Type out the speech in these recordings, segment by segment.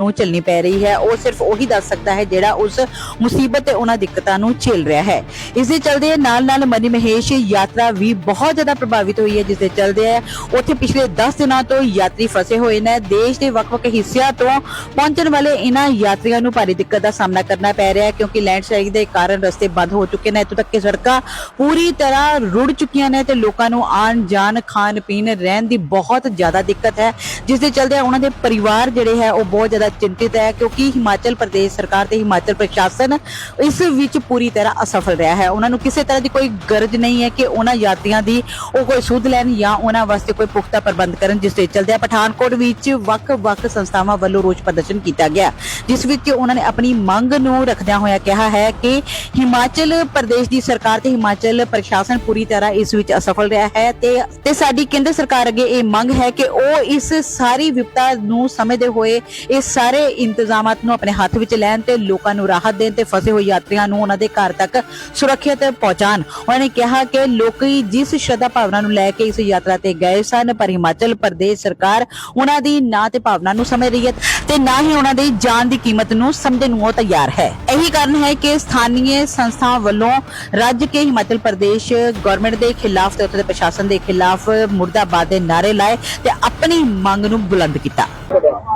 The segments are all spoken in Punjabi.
ਨੂੰ ਝੱਲਣੀ ਪੈ ਰਹੀ ਹੈ। ਉਹ ਸਿਰਫ ਉਹੀ ਦੱਸ ਸਕਦਾ ਹੈ ਜਿਹੜਾ ਉਸ ਮੁਸੀਬਤ ਤੇ ਉਹਨਾਂ ਦਿੱਕਤਾਂ ਨੂੰ ਝੇਲ ਰਿਹਾ ਹੈ। ਇਸ ਦੇ ਚਲਦੇ ਨਾਲ ਨਾਲ ਮਨੀ ਮਹੇਸ਼ ਯਾਤਰਾ ਵੀ ਬਹੁਤ ਜ਼ਿਆਦਾ ਪ੍ਰਭਾਵਿਤ ਹੋਈ ਹੈ, ਜਿਸ ਦੇ ਚਲਦੇ ਹੈ, ਉੱਥੇ ਪਿਛਲੇ 10 ਦਿਨਾਂ ਤੋਂ ਯਾਤਰੀ ਫਸੇ ਹੋਏ ਨੇ। ਦੇਸ਼ ਦੇ ਵੱਖ-ਵੱਖ ਹਿੱਸਿਆਂ ਤੋਂ ਪਹੁੰਚਣ ਵਾਲੇ ਇਹਨਾਂ ਯਾਤਰੀਆਂ ਨੂੰ ਭਾਰੀ ਦਿੱਕਤ ਦਾ ਸਾਹਮਣਾ ਕਰਨਾ ਪੈ ਰਿਹਾ ਹੈ, ਕਿਉਂਕਿ ਲੈਂਡਸਲਾਈਡ ਦੇ ਕਾਰਨ ਰਸਤੇ ਬੰਦ ਹੋ ਚੁੱਕੇ ਨੇ। ਇੱਥੋਂ ਤੱਕ ਕਿ ਸੜਕਾਂ ਪੂਰੀ ਤਰ੍ਹਾਂ ਰੁੜ ਚੁੱਕੀਆਂ ਨੇ ਤੇ ਲੋਕਾਂ ਨੂੰ ਆਣ ਜਾਣ ਖਾਣ ਪੀਣ ਰਹਿਣ ਦੀ ਬਹੁਤ ਜ਼ਿਆਦਾ ਦਿੱਕਤ ਹੈ। ਜਿਸ ਦੇ ਚਲਦੇ ਉਹਨਾਂ ਦੇ ਪਰਿਵਾਰ ਜਿਹੜੇ ਹੈ, ਉਹ ਬਹੁਤ ਜ਼ਿਆਦਾ ਚਿੰਤਿਤ ਹੈ ਕਿਉਂਕਿ ਹਿਮਾਚਲ ਪ੍ਰਦੇਸ਼ ਸਰਕਾਰ ਤੇ ਹਿਮਾਚਲ ਪ੍ਰਸ਼ਾਸਨ ਇਸ ਵਿੱਚ ਪੂਰੀ ਤਰ੍ਹਾਂ ਅਸਫਲ ਰਿਹਾ ਹੈ। ਉਹਨਾਂ ਨੂੰ ਕਿਸੇ ਤਰ੍ਹਾਂ ਦੀ ਕੋਈ ਗਰਜ ਨਹੀਂ ਹੈ ਕਿ ਉਹਨਾਂ ਯਾਤਰੀਆਂ ਦੀ ਉਹ ਕੋਈ ਸੁਧ ਲੈਣ ਜਾਂ ਉਹਨਾਂ ਵਾਸਤੇ ਕੋਈ ਪੁਖਤਾ ਪ੍ਰਬੰਧ ਕਰਨ, ਜਿਸ ਦੇ ਚਲਦੇ ਪਠਾਨਕੋਟ ਵਿੱਚ ਵੱਖ-ਵੱਖ ਸੰਸਥਾਵਾਂ ਵੱਲੋਂ ਰੋਸ ਪ੍ਰਦਰਸ਼ਨ ਕੀਤਾ ਗਿਆ। ਜਿਸ ਵਿੱਚ ਉਹਨਾਂ ਨੇ ਆਪਣੀ ਮੰਗ ਨੂੰ ਰੱਖਦਿਆਂ ਹੋਇਆ ਕਿਹਾ ਹੈ ਕਿ ਹਿਮਾਚਲ ਪ੍ਰਦੇਸ਼ ਦੀ ਸਰਕਾਰ ਤੇ ਹਿਮਾਚਲ ਪ੍ਰਸ਼ਾਸਨ ਪੂਰੀ ਤਰ੍ਹਾਂ ਇਸ ਵਿੱਚ ਅਸਫਲ ਰਿਹਾ ਹੈ ਤੇ ਤੇ ਸਾਡੀ ਕੇਂਦਰ ਸਰਕਾਰ ਅੱਗੇ ਇਹ ਮੰਗ ਹੈ ਕਿ ਉਹ ਇਸ ਸਾਰੀ ਵਿਪਤਾ ਨੂੰ ਸਮਝਦੇ ਹੋਏ ਇਸ ਸਾਰੇ ਇੰਤਜ਼ਾਮਾਤ ਨੂੰ ਆਪਣੇ ਹੱਥ ਵਿੱਚ ਲੈਣ ਤੇ ਲੋਕਾਂ ਨੂੰ ਰਾਹਤ ਦੇਣ ਤੇ ਫਸੇ ਹੋਏ ਯਾਤਰੀਆਂ ਨੂੰ ਉਹਨਾਂ ਦੇ ਘਰ ਤੱਕ ਸੁਰੱਖਿਅਤ ਪਹੁੰਚਾਣ ਉਹਨਾਂ ਨੇ ਕਿਹਾ ਕਿ ਲੋਕੀ ਜਿਸ ਸ਼ਰਧਾ ਭਾਵਨਾ ਨੂੰ ਲੈ ਕੇ ਇਸ ਯਾਤਰਾ ਤੇ ਗਏ ਸਨ, ਪਰ ਹਿਮਾਚਲ ਪ੍ਰਦੇਸ਼ ਸਰਕਾਰ ਉਹਨਾਂ ਦੀ ਨਾ ਤੇ ਭਾਵਨਾ ਨੂੰ ਸਮਝ ਰਹੀ ਹੈ ਤੇ ਨਾ ਹੀ ਉਹਨਾਂ ਦੀ ਜਾਨ ਦੀ ਕੀਮਤ ਨੂੰ ਸਮਝਣ ਨੂੰ ਤਿਆਰ ਹੈ। ਇਹੀ ਕਾਰਨ ਹੈ ਕਿ ਸਥਾਨੀय ਸੰਸਥਾਵਾਂ ਵੱਲੋਂ ਰੱਜ ਕੇ ਹਿਮਾਚਲ ਪ੍ਰਦੇਸ਼ ਗਵਰਨਮੈਂਟ ਦੇ ਖਿਲਾਫ ਤੇ ਉੱਥੇ ਦੇ ਪ੍ਰਸ਼ਾਸਨ ਦੇ ਖਿਲਾਫ ਮੁਰਦਾਬਾਦ ਦੇ ਨਾਰੇ ਲਾਏ ਤੇ ਆਪਣੀ ਮੰਗ ਨੂੰ ਬੁਲੰਦ ਕੀਤਾ।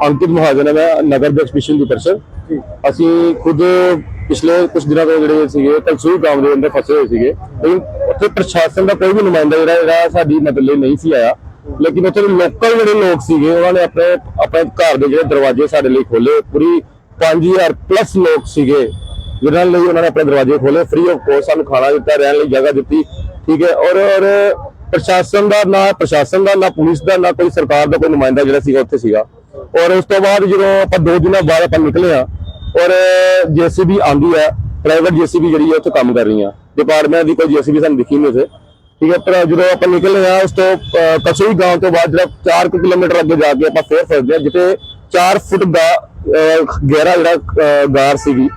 ਅੰਕਿਤ ਮਹਾਜਨ ਹੈ, ਮੈਂ ਨਗਰ ਦੇ ਐਕਸਪੀਸ਼ਨ ਦੀ ਪਰਸਨ ਅਸੀਂ ਖੁਦ ਪਿਛਲੇ ਕੁਝ ਦਿਨਾਂ ਤੋਂ ਜਿਹੜੇ ਸੀਗੇ ਕਲਸੂਰ ਗਾਂਵ ਦੇ ਅੰਦਰ ਫਸੇ ਹੋਏ ਸੀਗੇ। ਲੇਕਿਨ ਉੱਥੇ ਪ੍ਰਸ਼ਾਸਨ ਦਾ ਕੋਈ ਵੀ ਨੁਮਾਇੰਦਾ ਜਿਹੜਾ ਜਿਹੜਾ ਸਾਡੀ ਮਦਦ ਲਈ ਨਹੀਂ ਸੀ ਆਇਆ। ਲੇਕਿਨ ਉੱਥੇ ਲੋਕਲ ਜਿਹੜੇ ਲੋਕ ਸੀਗੇ, ਉਹਨਾਂ ਨੇ ਆਪਣੇ ਆਪਣੇ ਘਰ ਦੇ ਜਿਹੜੇ ਦਰਵਾਜ਼ੇ ਸਾਡੇ ਲਈ ਖੋਲੇ ਪੂਰੀ 5000 ਪਲੱਸ ਲੋਕ ਸੀਗੇ ਜਿਨ੍ਹਾਂ ਲਈ ਉਹਨਾਂ ਨੇ ਆਪਣੇ ਦਰਵਾਜ਼ੇ ਖੋਲੇ ਫ੍ਰੀ ਆਫ ਕੋਸਟ ਸਾਨੂੰ ਖਾਣਾ ਦਿੱਤਾ, ਰਹਿਣ ਲਈ ਜਗ੍ਹਾ ਦਿੱਤੀ, ਠੀਕ ਹੈ। ਔਰ ਔਰ ਪ੍ਰਸ਼ਾਸਨ ਦਾ ਨਾ, ਪ੍ਰਸ਼ਾਸਨ ਦਾ, ਨਾ ਪੁਲਿਸ ਦਾ, ਨਾ ਕੋਈ ਸਰਕਾਰ ਦਾ ਕੋਈ ਨੁਮਾਇੰਦਾ ਜਿਹੜਾ ਸੀਗਾ, ਉੱਥੇ ਸੀਗਾ। ਔਰ ਉਸ ਤੋਂ ਬਾਅਦ ਜਦੋਂ ਆਪਾਂ ਦੋ ਦਿਨਾਂ ਬਾਅਦ ਆਪਾਂ ਨਿਕਲੇ ਆ ਔਰ ਜੀਸੀਬੀ ਆਂਦੀ ਹੈ ਪ੍ਰਾਈਵੇਟ ਜੀਸੀਬੀ ਜਿਹੜੀ ਹੈ ਉੱਥੇ ਕੰਮ ਕਰ ਰਹੀ ਆ ਡਿਪਾਰਟਮੈਂਟ ਦੀ ਕੋਈ ਜੀਸੀਬੀ ਸਾਨੂੰ ਦਿਖੀ ਨਹੀਂ ਉੱਥੇ। ਠੀਕ ਹੈ, ਪਰ ਜਦੋਂ ਆਪਾਂ ਨਿਕਲੇ ਆ ਉਸ ਤੋਂ ਕਸੂਈ ਗਾਂਵ ਤੋਂ ਬਾਅਦ ਜਿਹੜਾ 4 ਕਿਲੋਮੀਟਰ ਅੱਗੇ ਜਾ ਕੇ ਆਪਾਂ ਫੇਰ ਫਸਦੇ ਆ ਜਿੱਥੇ 4 ਫੁੱਟ ਦਾ ਗਹਿਰਾ ਜਿਹੜਾ ਗਾਰ ਸੀਗੀ,